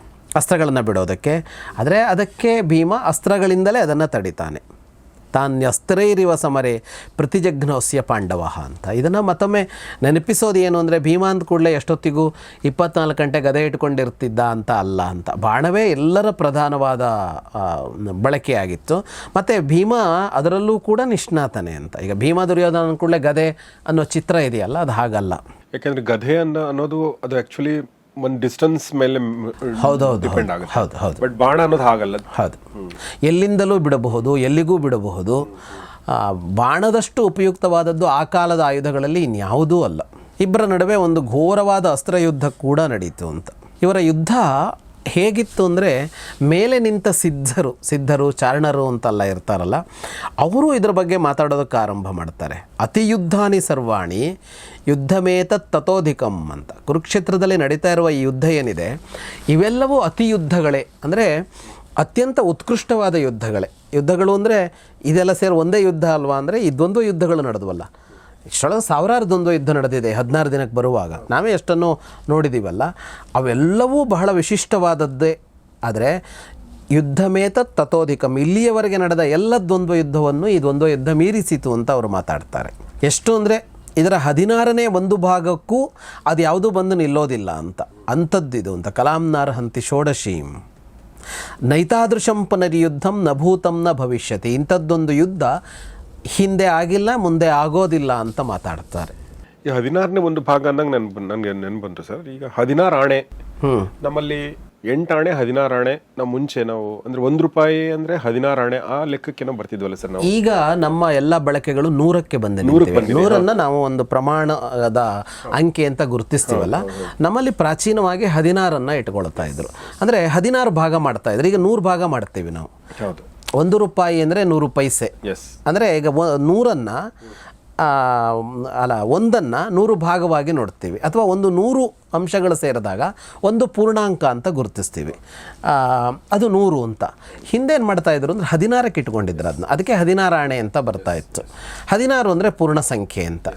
ಅಸ್ತ್ರಗಳನ್ನು ಬಿಡೋದಕ್ಕೆ. ಆದರೆ ಅದಕ್ಕೆ ಭೀಮ ಅಸ್ತ್ರಗಳಿಂದಲೇ ಅದನ್ನು ತಡಿತಾನೆ. ತಾನ್ಯಸ್ತ್ರೈರಿವ ಸಮರೆ ಪ್ರತಿಜಘ್ನೋಸ್ಯ ಪಾಂಡವ ಅಂತ. ಇದನ್ನು ಮತ್ತೊಮ್ಮೆ ನೆನಪಿಸೋದು ಏನು ಅಂದರೆ ಭೀಮ ಅಂದ ಕೂಡಲೇ ಎಷ್ಟೊತ್ತಿಗೂ ಇಪ್ಪತ್ನಾಲ್ಕು ಗಂಟೆ ಗದೆ ಇಟ್ಕೊಂಡಿರ್ತಿದ್ದ ಅಂತ ಅಲ್ಲ ಅಂತ. ಬಾಣವೇ ಎಲ್ಲರ ಪ್ರಧಾನವಾದ ಬಳಕೆಯಾಗಿತ್ತು. ಮತ್ತು ಭೀಮ ಅದರಲ್ಲೂ ಕೂಡ ನಿಷ್ಣಾತನೆ ಅಂತ. ಈಗ ಭೀಮ ದುರ್ಯೋಧನ ಕೂಡಲೇ ಗದೆ ಅನ್ನೋ ಚಿತ್ರ ಇದೆಯಲ್ಲ, ಅದು ಹಾಗಲ್ಲ. ಯಾಕೆಂದರೆ ಗದೆ ಅನ್ನೋ ಅನ್ನೋದು ಅದು ಆಕ್ಚುಲಿ ಒಂದು ಡಿಸ್ಟೆನ್ಸ್ ಮೇಲೆ ಹೌದೌದು ಡಿಪೆಂಡ್ ಹೌದು ಆಗುತ್ತೆ. ಹೌದು ಹೌದು. ಬಟ್ ಬಾಣ ಅನ್ನೋದು ಹಾಗಲ್ಲ. ಹೌದು. ಎಲ್ಲಿಂದಲೂ ಬಿಡಬಹುದು ಎಲ್ಲಿಗೂ ಬಿಡಬಹುದು. ಬಾಣದಷ್ಟು ಉಪಯುಕ್ತವಾದದ್ದು ಆ ಕಾಲದ ಆಯುಧಗಳಲ್ಲಿ ಇನ್ಯಾವುದೂ ಅಲ್ಲ. ಇಬ್ಬರ ನಡುವೆ ಒಂದು ಘೋರವಾದ ಅಸ್ತ್ರಯುದ್ಧ ಕೂಡ ನಡೀತು ಅಂತ. ಇವರ ಯುದ್ಧ ಹೇಗಿತ್ತು ಅಂದರೆ ಮೇಲೆ ನಿಂತ ಸಿದ್ಧರು ಸಿದ್ಧರು, ಚಾರಣರು ಅಂತೆಲ್ಲ ಇರ್ತಾರಲ್ಲ, ಅವರು ಇದ್ರ ಬಗ್ಗೆ ಮಾತಾಡೋದಕ್ಕೆ ಆರಂಭ ಮಾಡ್ತಾರೆ. ಅತಿಯುದ್ಧಾನಿ ಸರ್ವಾಣಿ, ಯುದ್ಧಮೇತ ತಥೋಧಿಕಂ ಅಂತ. ಕುರುಕ್ಷೇತ್ರದಲ್ಲಿ ನಡೀತಾ ಇರುವ ಈ ಯುದ್ಧ ಏನಿದೆ, ಇವೆಲ್ಲವೂ ಅತಿ ಯುದ್ಧಗಳೇ. ಅಂದರೆ ಅತ್ಯಂತ ಉತ್ಕೃಷ್ಟವಾದ ಯುದ್ಧಗಳೇ. ಯುದ್ಧಗಳು ಅಂದರೆ ಇದೆಲ್ಲ ಸೇರಿ ಒಂದೇ ಯುದ್ಧ ಅಲ್ವಾ ಅಂದರೆ ಇದೊಂದು ಯುದ್ಧಗಳು ನಡೆದವಲ್ಲ. ಇಷ್ಟೊಳಗೆ ಸಾವಿರಾರು ದ್ವಂದ್ವ ಯುದ್ಧ ನಡೆದಿದೆ, ಹದಿನಾರು ದಿನಕ್ಕೆ ಬರುವಾಗ. ನಾವೇ ಎಷ್ಟನ್ನು ನೋಡಿದ್ದೀವಲ್ಲ ಅವೆಲ್ಲವೂ ಬಹಳ ವಿಶಿಷ್ಟವಾದದ್ದೇ. ಆದರೆ ಯುದ್ಧಮೇತ ತಥೋಧಿಕಂ, ಇಲ್ಲಿಯವರೆಗೆ ನಡೆದ ಎಲ್ಲ ದ್ವಂದ್ವ ಯುದ್ಧವನ್ನು ಈ ದ್ವಂದ್ವ ಯುದ್ಧ ಮೀರಿಸಿತು ಅಂತ ಅವರು ಮಾತಾಡ್ತಾರೆ. ಎಷ್ಟು ಅಂದರೆ, ಇದರ ಹದಿನಾರನೇ ಒಂದು ಭಾಗಕ್ಕೂ ಅದು ಯಾವುದೂ ಬಂದು ನಿಲ್ಲೋದಿಲ್ಲ ಅಂತ. ಅಂಥದ್ದಿದು ಅಂತ. ಕಲಾಂನಾರ್ ಹಂತಿ ಷೋಡಶೀಂ. ನೈತಾದೃಶಂ ಪುನರ್ಯುದ್ಧಂ ನ ಭೂತಂ ನ ಭವಿಷ್ಯತಿ. ಇಂಥದ್ದೊಂದು ಯುದ್ಧ ಹಿಂದೆ ಆಗಿಲ್ಲ ಮುಂದೆ ಆಗೋದಿಲ್ಲ ಅಂತ ಮಾತಾಡ್ತಾರೆ. ಈ ಹದಿನಾರನೇ ಒಂದು ಭಾಗ ಅಂದಂಗೆ ನೆನ್ಪು ನನಗೆ ನೆನ್ಪು ಬಂತು ಸರ್. ಈಗ ಹದಿನಾರು ಆಣೆ ನಮ್ಮಲ್ಲಿ ನಮ್ಮಲ್ಲಿ ಆಣೆ ಹದಿನಾರು ಆಣೆ ನಾವು ಮುಂಚೆ ನಾವು ಅಂದ್ರೆ ಒಂದು ರೂಪಾಯಿ ಅಂದ್ರೆ ಹದಿನಾರು ಆಣೆ ಆ ಲೆಕ್ಕಕ್ಕೆ ನಾವು ಬರ್ತಿದ್ವಲ್ಲ ಸರ್ ನಾವು. ಈಗ ನಮ್ಮ ಎಲ್ಲ ಬಳಕೆಗಳು ನೂರಕ್ಕೆ ಬಂದೆ ನಿಂತಿವೆ. ನೂರನ್ನ ನಾವು ಒಂದು ಪ್ರಮಾಣದ ಅಂಕೆ ಅಂತ ಗುರುತಿಸ್ತೀವಲ್ಲ? ನಮ್ಮಲ್ಲಿ ಪ್ರಾಚೀನವಾಗಿ ಹದಿನಾರನ್ನ ಇಟ್ಕೊಳ್ತಾ ಇದ್ರು. ಅಂದ್ರೆ ಹದಿನಾರು ಭಾಗ ಮಾಡ್ತಾ ಇದ್ರು. ಈಗ ನೂರು ಭಾಗ ಮಾಡ್ತೀವಿ ನಾವು. ಹೌದು. ಒಂದು ರೂಪಾಯಿ ಅಂದರೆ ನೂರು ಪೈಸೆ. ಎಸ್ ಅಂದರೆ ಈಗ ನೂರನ್ನು ಅಲ್ಲ ಒಂದನ್ನು ನೂರು ಭಾಗವಾಗಿ ನೋಡ್ತೀವಿ. ಅಥವಾ ಒಂದು ನೂರು ಅಂಶಗಳು ಸೇರಿದಾಗ ಒಂದು ಪೂರ್ಣಾಂಕ ಅಂತ ಗುರುತಿಸ್ತೀವಿ. ಅದು ನೂರು ಅಂತ. ಹಿಂದೇನು ಮಾಡ್ತಾಯಿದ್ರು ಅಂದರೆ ಹದಿನಾರಕ್ಕೆ ಇಟ್ಕೊಂಡಿದ್ರು ಅದನ್ನ ಅದಕ್ಕೆ ಹದಿನಾರು ಆಣೆ ಅಂತ ಬರ್ತಾ ಇತ್ತು. ಹದಿನಾರು ಅಂದರೆ ಪೂರ್ಣ ಸಂಖ್ಯೆ ಅಂತ.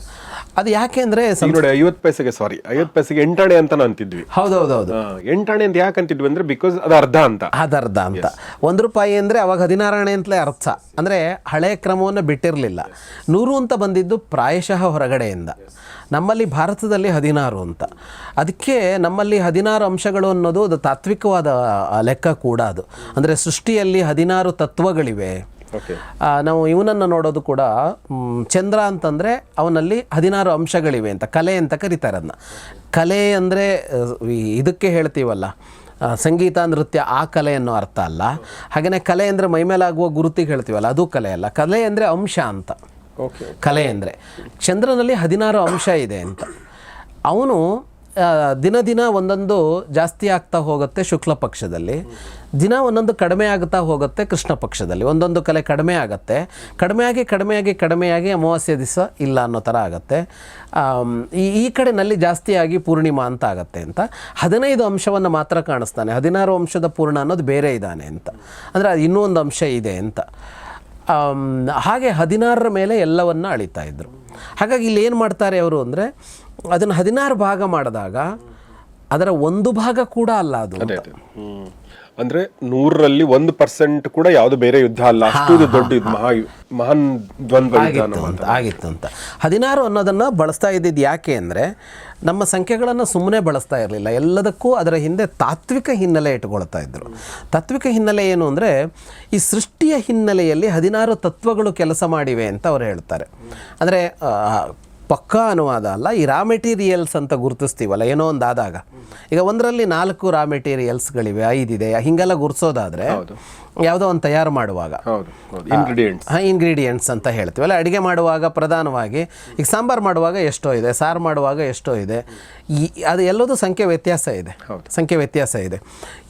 ಅದು ಯಾಕೆ ಅಂದರೆ ನೋಡಿ ಐವತ್ತು ಪೈಸೆಗೆ ಸಾರಿ ಐವತ್ತು ಪೈಸೆಗೆ ಎಂಟಾಣೆ ಅಂತ ಅಂತಿದ್ವಿ. ಹೌದೌದೌದು. ಎಂಟಾಣೆ ಅಂತ ಯಾಕೆ ಅಂತಿದ್ವಿ ಅಂದರೆ ಬಿಕಾಸ್ ಅದು ಅರ್ಧ ಅಂತ. ಅದರ್ಧ ಅಂತ. ಒಂದು ರೂಪಾಯಿ ಅಂದರೆ ಅವಾಗ ಹದಿನಾರಣೆ ಅಂತಲೇ ಅರ್ಥ. ಅಂದರೆ ಹಳೆಯ ಕ್ರಮವನ್ನು ಬಿಟ್ಟಿರಲಿಲ್ಲ. ನೂರು ಅಂತ ಬಂದಿದ್ದು ಪ್ರಾಯಶಃ ಹೊರಗಡೆಯಿಂದ. ನಮ್ಮಲ್ಲಿ ಭಾರತದಲ್ಲಿ ಹದಿನಾರು ಅಂತ. ಅದಕ್ಕೆ ನಮ್ಮಲ್ಲಿ ಹದಿನಾರು ಅಂಶಗಳು ಅನ್ನೋದು ಅದು ತಾತ್ವಿಕವಾದ ಲೆಕ್ಕ ಕೂಡ ಅದು. ಅಂದರೆ ಸೃಷ್ಟಿಯಲ್ಲಿ ಹದಿನಾರು ತತ್ವಗಳಿವೆ. ನಾವು ಇವನನ್ನು ನೋಡೋದು ಕೂಡ ಚಂದ್ರ ಅಂತಂದರೆ ಅವನಲ್ಲಿ ಹದಿನಾರು ಅಂಶಗಳಿವೆ ಅಂತ ಕಲೆ ಅಂತ ಕರೀತಾರೆ ಅದನ್ನ ಕಲೆ ಅಂದರೆ ಇದಕ್ಕೆ ಹೇಳ್ತೀವಲ್ಲ ಸಂಗೀತ ನೃತ್ಯ ಆ ಕಲೆ ಅನ್ನೋ ಅರ್ಥ ಅಲ್ಲ. ಹಾಗೆಯೇ ಕಲೆ ಅಂದರೆ ಮೈಮೇಲಾಗುವ ಗುರುತಿಗೆ ಹೇಳ್ತೀವಲ್ಲ ಅದು ಕಲೆ ಅಲ್ಲ. ಕಲೆ ಅಂದರೆ ಅಂಶ ಅಂತ. ಕಲೆ ಅಂದರೆ. ಚಂದ್ರನಲ್ಲಿ ಹದಿನಾರು ಅಂಶ ಇದೆ ಅಂತ. ಅವನು ದಿನ ದಿನ ಒಂದೊಂದು ಜಾಸ್ತಿ ಆಗ್ತಾ ಹೋಗುತ್ತೆ ಶುಕ್ಲ ಪಕ್ಷದಲ್ಲಿ. ದಿನ ಒಂದೊಂದು ಕಡಿಮೆ ಆಗ್ತಾ ಹೋಗುತ್ತೆ ಕೃಷ್ಣ ಪಕ್ಷದಲ್ಲಿ. ಒಂದೊಂದು ಕಲೆ ಕಡಿಮೆ ಆಗುತ್ತೆ. ಕಡಿಮೆಯಾಗಿ ಕಡಿಮೆಯಾಗಿ ಕಡಿಮೆಯಾಗಿ ಅಮಾವಾಸ್ಯ ದಿವಸ ಇಲ್ಲ ಅನ್ನೋ ಥರ ಆಗುತ್ತೆ. ಈ ಈ ಕಡೆನಲ್ಲಿ ಜಾಸ್ತಿಯಾಗಿ ಪೂರ್ಣಿಮಾ ಅಂತ ಆಗುತ್ತೆ ಅಂತ. ಹದಿನೈದು ಅಂಶವನ್ನು ಮಾತ್ರ ಕಾಣಿಸ್ತಾನೆ. ಹದಿನಾರು ಅಂಶದ ಪೂರ್ಣ ಅನ್ನೋದು ಬೇರೆ ಇದ್ದಾನೆ ಅಂತ. ಅಂದರೆ ಅದು ಇನ್ನೂ ಒಂದು ಅಂಶ ಇದೆ ಅಂತ. ಹಾಗೆ ಹದಿನಾರರ ಮೇಲೆ ಎಲ್ಲವನ್ನ ಅಳಿತಾ ಇದ್ರು. ಹಾಗಾಗಿ ಇಲ್ಲಿ ಏನು ಮಾಡ್ತಾರೆ ಅವರು ಅಂದರೆ, ಅದನ್ನು ಹದಿನಾರು ಭಾಗ ಮಾಡಿದಾಗ ಅದರ ಒಂದು ಭಾಗ ಕೂಡ ಅಲ್ಲ ಅದು ಅಂದ್ರೆ ನೂರರಲ್ಲಿ ಒಂದು ಪರ್ಸೆಂಟ್ ಕೂಡ ಯಾವುದು ಬೇರೆ ಯುದ್ಧ ಅಲ್ಲ. ಅಷ್ಟು ದೊಡ್ಡ ಯುದ್ಧ ಮಹಾ ಮಹಾನ್ ದ್ವಂದ್ವ ಯುದ್ಧ ಆಗಿತ್ತು ಅಂತ ಆಗಿತ್ತು ಅಂತ. ಹದಿನಾರು ಅನ್ನೋದನ್ನು ಬಳಸ್ತಾ ಇದ್ದಿದ್ದು ಯಾಕೆ ಅಂದರೆ ನಮ್ಮ ಸಂಖ್ಯೆಗಳನ್ನು ಸುಮ್ಮನೆ ಬಳಸ್ತಾ ಇರಲಿಲ್ಲ. ಎಲ್ಲದಕ್ಕೂ ಅದರ ಹಿಂದೆ ತಾತ್ವಿಕ ಹಿನ್ನೆಲೆ ಇಟ್ಕೊಳ್ತಾ ಇದ್ದರು ತಾತ್ವಿಕ ಹಿನ್ನೆಲೆ ಏನು ಅಂದರೆ ಈ ಸೃಷ್ಟಿಯ ಹಿನ್ನೆಲೆಯಲ್ಲಿ ಹದಿನಾರು ತತ್ವಗಳು ಕೆಲಸ ಮಾಡಿವೆ ಅಂತ ಅವರು ಹೇಳ್ತಾರೆ. ಅಂದರೆ ಪಕ್ಕಾ ಅನುವಾದ ಅಲ್ಲ, ಈ ರಾ ಮೆಟೀರಿಯಲ್ಸ್ ಅಂತ ಗುರುತಿಸ್ತೀವಲ್ಲ, ಏನೋ ಒಂದು ಆದಾಗ ಈಗ ಒಂದರಲ್ಲಿ ನಾಲ್ಕು ರಾ ಮೆಟೀರಿಯಲ್ಸ್ಗಳಿವೆ ಐದಿದೆ, ಹಿಂಗೆಲ್ಲ ಗುರ್ಸೋದಾದರೆ ಯಾವುದೋ ಒಂದು ತಯಾರು ಮಾಡುವಾಗ. ಇಂಗ್ರೀಡಿಯೆಂಟ್ಸ್ ಹಾಂ ಇಂಗ್ರೀಡಿಯೆಂಟ್ಸ್ ಅಂತ ಹೇಳ್ತೀವಿ. ಅಲ್ಲ ಅಡುಗೆ ಮಾಡುವಾಗ ಪ್ರಧಾನವಾಗಿ ಈಗ ಸಾಂಬಾರು ಮಾಡುವಾಗ ಎಷ್ಟೋ ಇದೆ ಸಾರು ಮಾಡುವಾಗ ಎಷ್ಟೋ ಇದೆ. ಈ ಅದು ಎಲ್ಲದೂ ಸಂಖ್ಯೆ ವ್ಯತ್ಯಾಸ ಇದೆ. ಸಂಖ್ಯೆ ವ್ಯತ್ಯಾಸ ಇದೆ.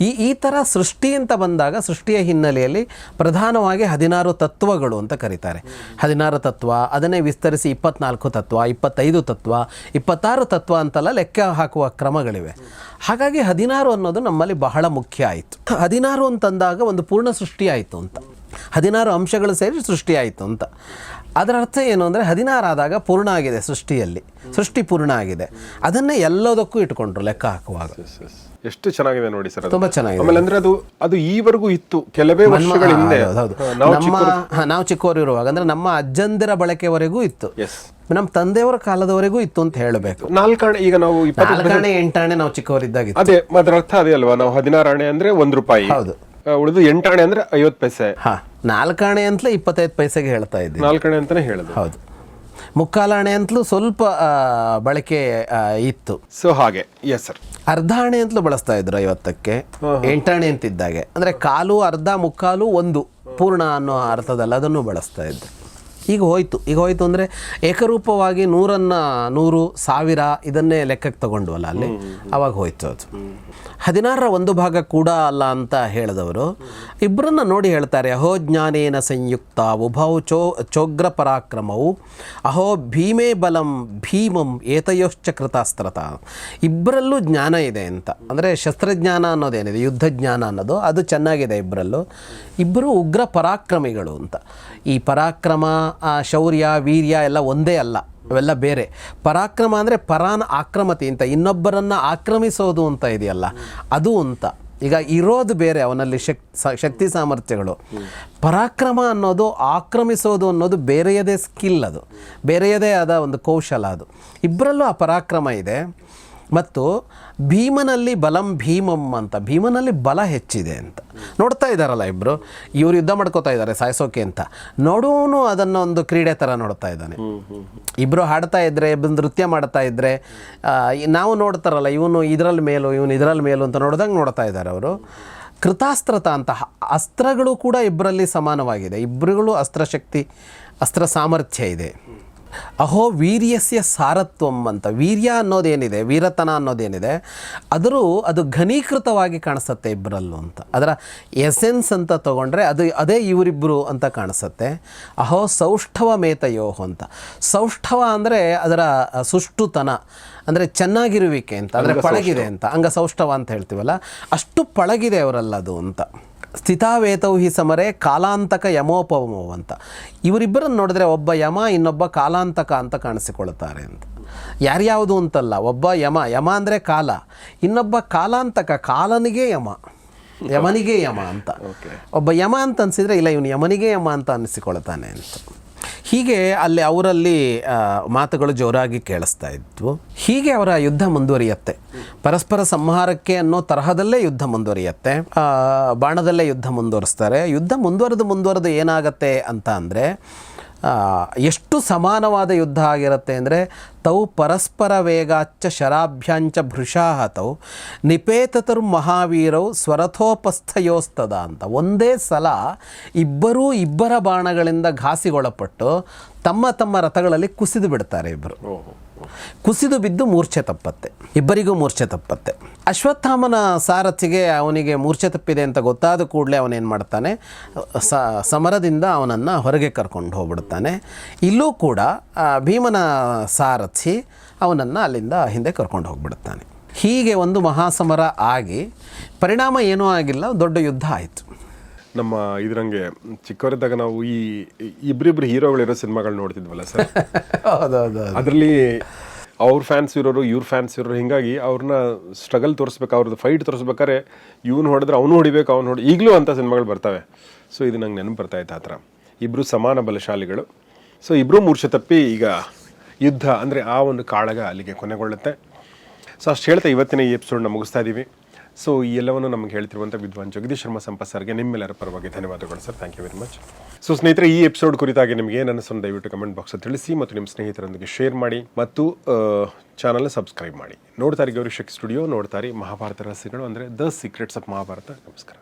ಈ ಈ ಥರ ಸೃಷ್ಟಿ ಅಂತ ಬಂದಾಗ ಸೃಷ್ಟಿಯ ಹಿನ್ನೆಲೆಯಲ್ಲಿ ಪ್ರಧಾನವಾಗಿ ಹದಿನಾರು ತತ್ವಗಳು ಅಂತ ಕರೀತಾರೆ. ಹದಿನಾರು ತತ್ವ ಅದನ್ನೇ ವಿಸ್ತರಿಸಿ ಇಪ್ಪತ್ನಾಲ್ಕು ತತ್ವ ಇಪ್ಪತ್ತೈದು ತತ್ವ ಇಪ್ಪತ್ತಾರು ತತ್ವ ಅಂತೆಲ್ಲ ಲೆಕ್ಕ ಹಾಕುವ ಕ್ರಮಗಳಿವೆ. ಹಾಗಾಗಿ ಹದಿನಾರು ಅನ್ನೋದು ನಮ್ಮಲ್ಲಿ ಬಹಳ ಮುಖ್ಯ ಆಯಿತು. ಹದಿನಾರು ಅಂತಂದಾಗ ಒಂದು ಪೂರ್ಣ ಸೃಷ್ಟಿ ಆಯಿತು ಅಂತ. ಹದಿನಾರು ಅಂಶಗಳು ಸೇರಿ ಸೃಷ್ಟಿಯಾಯಿತು ಅಂತ. ಅದರ ಅರ್ಥ ಏನು ಅಂದರೆ ಹದಿನಾರಾದಾಗ ಪೂರ್ಣ ಆಗಿದೆ ಸೃಷ್ಟಿಯಲ್ಲಿ. ಸೃಷ್ಟಿ ಪೂರ್ಣ ಆಗಿದೆ. ಅದನ್ನೇ ಎಲ್ಲದಕ್ಕೂ ಇಟ್ಕೊಂಡ್ರು ಲೆಕ್ಕ ಹಾಕುವಾಗ. ಎಷ್ಟು ಚೆನ್ನಾಗಿದೆ ನೋಡಿ ಸರ್ ತುಂಬಾ ಚೆನ್ನಾಗಿದೆ. ಆಮೇಲೆ ಅಂದ್ರೆ ಅದು ಅದು ಈವರೆಗೂ ಇತ್ತು. ಕೆಲವೇ ವರ್ಷಗಳ ಹಿಂದೆ ನಮ್ಮ ನಾವು ಚಿಕ್ಕವರು ಇರುವಾಗ ಅಂದ್ರೆ ನಮ್ಮ ಅಜ್ಜಂದಿರ ಬಳಕೆವರೆಗೂ ಇತ್ತು. ಎಸ್ ನಮ್ಮ ತಂದೆಯವರ ಕಾಲದವರೆಗೂ ಇತ್ತು ಅಂತ ಹೇಳಬೇಕು. ನಾಲ್ಕಾಣೆ ಈಗ ನಾವು ಇಪ್ಪತ್ತು ನಾಲ್ಕಾಣೆ ಎಂಟಾಣೆ ನಾವು ಚಿಕ್ಕವರಿದ್ದಾಗ ಅದೇ ಅದರ ಅರ್ಥ ಅದೇ ಅಲ್ವಾ? ನಾವು ಹದಿನಾರು ಆಣೆ ಅಂದ್ರೆ ಒಂದ್ ರೂಪಾಯಿ. ಹೌದು. ಉಳಿದು ಎಂಟಾಣೆ ಅಂದ್ರೆ ಐವತ್ತು ಪೈಸೆ. ಹಾ ನಾಲ್ಕಾಣೆ ಅಂತಲೇ ಇಪ್ಪತ್ತೈದು ಪೈಸೆಗೆ ಹೇಳ್ತಾ ಇದ್ದೀವಿ. ನಾಲ್ಕಾಣೆ ಅಂತಲೇ ಹೇಳುದು. ಹೌದು. ಮುಕ್ಕಾಲಾಣೆ ಅಂತಲೂ ಸ್ವಲ್ಪ ಆ, ಬಳಕೆ ಆ, ಇತ್ತು. ಸೊ ಹಾಗೆ ಎಸ್ ಸರ್ ಅರ್ಧಾಣೆ ಅಂತಲೂ ಬಳಸ್ತಾ ಇದ್ರು ಐವತ್ತಕ್ಕೆ. ಎಂಟಾಣೆ ಅಂತಿದ್ದಾಗೆ. ಅಂದರೆ ಕಾಲು ಅರ್ಧ ಮುಕ್ಕಾಲು ಒಂದು ಪೂರ್ಣ ಅನ್ನೋ ಅರ್ಥದಲ್ಲಿ ಅದನ್ನು ಬಳಸ್ತಾ ಇದ್ರು. ಈಗ ಹೋಯ್ತು. ಈಗ ಹೋಯ್ತು ಅಂದರೆ ಏಕರೂಪವಾಗಿ ನೂರನ್ನು ನೂರು ಸಾವಿರ ಇದನ್ನೇ ಲೆಕ್ಕಕ್ಕೆ ತಗೊಂಡ್ವಲ್ಲ ಅಲ್ಲಿ? ಅವಾಗ ಹೋಯ್ತು ಅದು. ಹದಿನಾರರ ಒಂದು ಭಾಗ ಕೂಡ ಅಲ್ಲ ಅಂತ ಹೇಳಿದವರು. ಇಬ್ಬರನ್ನ ನೋಡಿ ಹೇಳ್ತಾರೆ, ಅಹೋ ಜ್ಞಾನೇನ ಸಂಯುಕ್ತ, ಉಭೌ ಚೋ ಚೋಗ್ರ ಪರಾಕ್ರಮವು ಅಹೋ ಭೀಮೇ ಬಲಂ ಭೀಮಂ ಏತಯೋಶ್ಚ ಕೃತಾಸ್ತ್ರತ. ಇಬ್ಬರಲ್ಲೂ ಜ್ಞಾನ ಇದೆ ಅಂತ. ಅಂದರೆ ಶಸ್ತ್ರಜ್ಞಾನ ಅನ್ನೋದೇನಿದೆ, ಯುದ್ಧ ಜ್ಞಾನ ಅನ್ನೋದು, ಅದು ಚೆನ್ನಾಗಿದೆ ಇಬ್ಬರಲ್ಲೂ ಇಬ್ಬರು ಉಗ್ರ ಪರಾಕ್ರಮಿಗಳು ಅಂತ. ಈ ಪರಾಕ್ರಮ ಶೌರ್ಯ, ವೀರ್ಯ ಎಲ್ಲ ಒಂದೇ ಅಲ್ಲ. ಅವೆಲ್ಲ ಬೇರೆ. ಪರಾಕ್ರಮ ಅಂದರೆ ಪರಾನ ಆಕ್ರಮತಿ ಅಂತ, ಇನ್ನೊಬ್ಬರನ್ನು ಆಕ್ರಮಿಸೋದು ಅಂತ ಇದೆಯಲ್ಲ, ಅದು ಅಂತ. ಈಗ ಇರೋದು ಬೇರೆ ಅವನಲ್ಲಿ ಶಕ್ ಶಕ್ತಿ ಸಾಮರ್ಥ್ಯಗಳು. ಪರಾಕ್ರಮ ಅನ್ನೋದು, ಆಕ್ರಮಿಸೋದು ಅನ್ನೋದು ಬೇರೆಯದೇ ಸ್ಕಿಲ್ ಅದು. ಬೇರೆಯದೇ ಆದ ಒಂದು ಕೌಶಲ ಅದು. ಇಬ್ಬರಲ್ಲೂ ಆ ಪರಾಕ್ರಮ ಇದೆ. ಮತ್ತು ಭೀಮನಲ್ಲಿ ಬಲಂ ಭೀಮಂ ಅಂತ ಭೀಮನಲ್ಲಿ ಬಲ ಹೆಚ್ಚಿದೆ ಅಂತ. ನೋಡ್ತಾ ಇದ್ದಾರಲ್ಲ ಇಬ್ಬರು ಇವರು ಯುದ್ಧ ಮಾಡ್ಕೋತಾ ಇದ್ದಾರೆ ಸಾಯಿಸೋಕೆ ಅಂತ. ನೋಡೋನು ಅದನ್ನು ಒಂದು ಕ್ರೀಡೆ ಥರ ನೋಡ್ತಾ ಇದ್ದಾನೆ. ಇಬ್ಬರು ಹಾಡ್ತಾ ಇದ್ದರೆ ಇಬ್ಬರು ನೃತ್ಯ ಮಾಡ್ತಾ ಇದ್ದರೆ ನಾವು ನೋಡ್ತಾರಲ್ಲ ಇವನು ಇದರಲ್ಲಿ ಮೇಲು ಇವನು ಇದರಲ್ಲಿ ಮೇಲು ಅಂತ ನೋಡ್ದಂಗೆ ನೋಡ್ತಾ ಇದ್ದಾರೆ ಅವರು. ಕೃತಾಸ್ತ್ರತ ಅಂತ ಅಸ್ತ್ರಗಳು ಕೂಡ ಇಬ್ಬರಲ್ಲಿ ಸಮಾನವಾಗಿದೆ. ಇಬ್ಬರುಗಳು ಅಸ್ತ್ರಶಕ್ತಿ ಅಸ್ತ್ರ ಸಾಮರ್ಥ್ಯ ಇದೆ. ಅಹೋ ವೀರ್ಯಸ್ಯ ಸಾರತ್ವಂ ಅಂತ. ವೀರ್ಯ ಅನ್ನೋದೇನಿದೆ ವೀರತನ ಅನ್ನೋದೇನಿದೆ ಅದರೂ ಅದು ಘನೀಕೃತವಾಗಿ ಕಾಣಿಸುತ್ತೆ ಇಬ್ಬರಲ್ಲೂ ಅಂತ. ಅದರ ಎಸೆನ್ಸ್ ಅಂತ ತಗೊಂಡ್ರೆ ಅದು ಅದೇ ಇವರಿಬ್ಬರು ಅಂತ ಕಾಣಿಸುತ್ತೆ. ಅಹೋ ಸೌಷ್ಠವ ಮೇತಯೋಹೋ ಅಂತ. ಸೌಷ್ಠವ ಅಂದರೆ ಅದರ ಸುಷ್ಟುತನ ಅಂದರೆ ಚೆನ್ನಾಗಿರುವಿಕೆ ಅಂತ ಅಂದರೆ ಪಳಗಿದೆ ಅಂತ. ಅಂಗ ಸೌಷ್ಠವ ಅಂತ ಹೇಳ್ತೀವಲ್ಲ ಅಷ್ಟು ಪಳಗಿದೆ ಅವರಲ್ಲದು ಅಂತ. ಸ್ಥಿತಾವೇತೌ ಹಿ ಸಮರೆ ಕಾಲಾಂತಕ ಯಮೋಪಮೋ ಅಂತ. ಇವರಿಬ್ಬರನ್ನು ನೋಡಿದ್ರೆ ಒಬ್ಬ ಯಮ ಇನ್ನೊಬ್ಬ ಕಾಲಾಂತಕ ಅಂತ ಕಾಣಿಸಿಕೊಳ್ತಾರೆ ಅಂತ. ಯಾರ್ಯಾವುದು ಅಂತಲ್ಲ ಒಬ್ಬ ಯಮ ಯಮ ಅಂದರೆ ಕಾಲ ಇನ್ನೊಬ್ಬ ಕಾಲಾಂತಕ ಕಾಲನಿಗೆ ಯಮ ಯಮನಿಗೆ ಯಮ ಅಂತ. ಒಬ್ಬ ಯಮ ಅಂತ ಅನಿಸಿದರೆ ಇಲ್ಲ ಇವನು ಯಮನಿಗೆ ಯಮ ಅಂತ ಅನಿಸಿಕೊಳ್ತಾನೆ ಅಂತ. ಹೀಗೆ ಅಲ್ಲಿ ಅವರಲ್ಲಿ ಮಾತುಗಳು ಜೋರಾಗಿ ಕೇಳಿಸ್ತಾ ಇದ್ವು. ಹೀಗೆ ಅವರ ಯುದ್ಧ ಮುಂದುವರಿಯುತ್ತೆ. ಪರಸ್ಪರ ಸಂಹಾರಕ್ಕೆ ಅನ್ನೋ ತರಹದಲ್ಲೇ ಯುದ್ಧ ಮುಂದುವರಿಯುತ್ತೆ. ಬಾಣದಲ್ಲೇ ಯುದ್ಧ ಮುಂದುವರಿಸ್ತಾರೆ. ಯುದ್ಧ ಮುಂದುವರೆದು ಮುಂದುವರೆದು ಏನಾಗತ್ತೆ ಅಂತ ಅಂದರೆ ಎಷ್ಟು ಸಮಾನವಾದ ಯುದ್ಧ ಆಗಿರುತ್ತೆ ಅಂದರೆ, ತೌ ಪರಸ್ಪರ ವೇಗಾಚ್ಚ ಶರಾಭ್ಯಾಂಚ ಭೃಷಾಹ ತೌ ನಿಪೇತತರು ಮಹಾವೀರೌ ಸ್ವರಥೋಪಸ್ಥಯೋಸ್ತದ ಅಂತ. ಒಂದೇ ಸಲ ಇಬ್ಬರೂ ಇಬ್ಬರ ಬಾಣಗಳಿಂದ ಘಾಸಿಗೊಳಪಟ್ಟು ತಮ್ಮ ತಮ್ಮ ರಥಗಳಲ್ಲಿ ಕುಸಿದು ಬಿಡ್ತಾರೆ ಇಬ್ಬರು ಕುಸಿದು ಬಿದ್ದು ಮೂರ್ಛೆ ತಪ್ಪತ್ತೆ. ಇಬ್ಬರಿಗೂ ಮೂರ್ಛೆ ತಪ್ಪತ್ತೆ. ಅಶ್ವತ್ಥಾಮನ ಸಾರಥಿಗೆ ಅವನಿಗೆ ಮೂರ್ಛೆ ತಪ್ಪಿದೆ ಅಂತ ಗೊತ್ತಾದ ಕೂಡಲೇ ಅವನೇನು ಮಾಡ್ತಾನೆ? ಸಮರದಿಂದ ಅವನನ್ನು ಹೊರಗೆ ಕರ್ಕೊಂಡು ಹೋಗ್ಬಿಡ್ತಾನೆ. ಇಲ್ಲೂ ಕೂಡ ಭೀಮನ ಸಾರಥಿ ಅವನನ್ನು ಅಲ್ಲಿಂದ ಹಿಂದೆ ಕರ್ಕೊಂಡು ಹೋಗ್ಬಿಡ್ತಾನೆ. ಹೀಗೆ ಒಂದು ಮಹಾಸಮರ ಆಗಿ ಪರಿಣಾಮ ಏನೂ ಆಗಿಲ್ಲ, ದೊಡ್ಡ ಯುದ್ಧ ಆಯಿತು. ನಮ್ಮ ಇದ್ರಂಗೆ ಚಿಕ್ಕವರಿದ್ದಾಗ ನಾವು ಈ ಇಬ್ಬರಿಬ್ರು ಹೀರೋಗಳಿರೋ ಸಿನಿಮಾಗಳು ನೋಡ್ತಿದ್ವಲ್ಲ ಸರ್? ಅದರಲ್ಲಿ ಅವ್ರ ಫ್ಯಾನ್ಸ್ ಇರೋರು ಇವ್ರ ಫ್ಯಾನ್ಸ್ ಇರೋರು ಹಿಂಗಾಗಿ ಅವ್ರನ್ನ ಸ್ಟ್ರಗಲ್ ತೋರಿಸ್ಬೇಕು ಅವ್ರದ್ದು ಫೈಟ್ ತೋರಿಸ್ಬೇಕಾದ್ರೆ ಇವ್ನು ಹೊಡೆದ್ರೆ ಅವನು ಹೊಡಿಬೇಕು ಅವ್ನು ಹೊಡಿ ಈಗಲೂ ಅಂಥ ಸಿನಿಮಾಗಳು ಬರ್ತವೆ. ಸೊ ಇದು ನಂಗೆ ನೆನಪು ಬರ್ತಾ ಇತ್ತು ಆ ಥರ. ಇಬ್ಬರು ಸಮಾನ ಬಲಶಾಲಿಗಳು. ಸೊ ಇಬ್ಬರು ಮೂರ್ಛೆ ತಪ್ಪಿ ಈಗ ಯುದ್ಧ ಅಂದರೆ ಆ ಒಂದು ಕಾಳಗ ಅಲ್ಲಿಗೆ ಕೊನೆಗೊಳ್ಳುತ್ತೆ. ಸೊ ಅಷ್ಟು ಹೇಳ್ತಾ ಇವತ್ತಿನ ಈ ಎಪಿಸೋಡ್ನ ಮುಗಿಸ್ತಾ ಇದ್ದೀವಿ ಸೊ ಈ ಎಲ್ಲವನ್ನು ನಮಗೆ ಹೇಳ್ತಿರುವಂಥ ವಿದ್ವಾನ್ ಜಗದೀಶ್ ಶರ್ಮಾ ಸಂಪತ್ ಸರ್ಗೆ ನಿಮ್ಮೆಲ್ಲರ ಪರವಾಗಿ ಧನ್ಯವಾದಗಳು sir thank you very much so ಸ್ನೇಹಿತರೆ, ಈ ಎಪಿಸೋಡ್ ಕುರಿತಾಗಿ ನಿಮಗೆ ನನ್ನ ದಯವಿಟ್ಟು ಕಮೆಂಟ್ ಬಾಕ್ಸ್ ತಿಳಿಸಿ ಮತ್ತು ನಿಮ್ಮ ಸ್ನೇಹಿತರೊಂದಿಗೆ ಶೇರ್ ಮಾಡಿ ಮತ್ತು ಚಾನಲ್ನ ಸಬ್ಸ್ಕ್ರೈಬ್ ಮಾಡಿ. ನೋಡ್ತಾರೆ ಗೌರಿ ಶಕ್ ಸ್ಟುಡಿಯೋ ನೋಡ್ತಾರೆ ಮಹಾಭಾರತ ರಹಸ್ಯಗಳು ಅಂದರೆ ದ ಸೀಕ್ರೆಟ್ಸ್ ಆಫ್ ಮಹಾಭಾರತ ನಮಸ್ಕಾರ.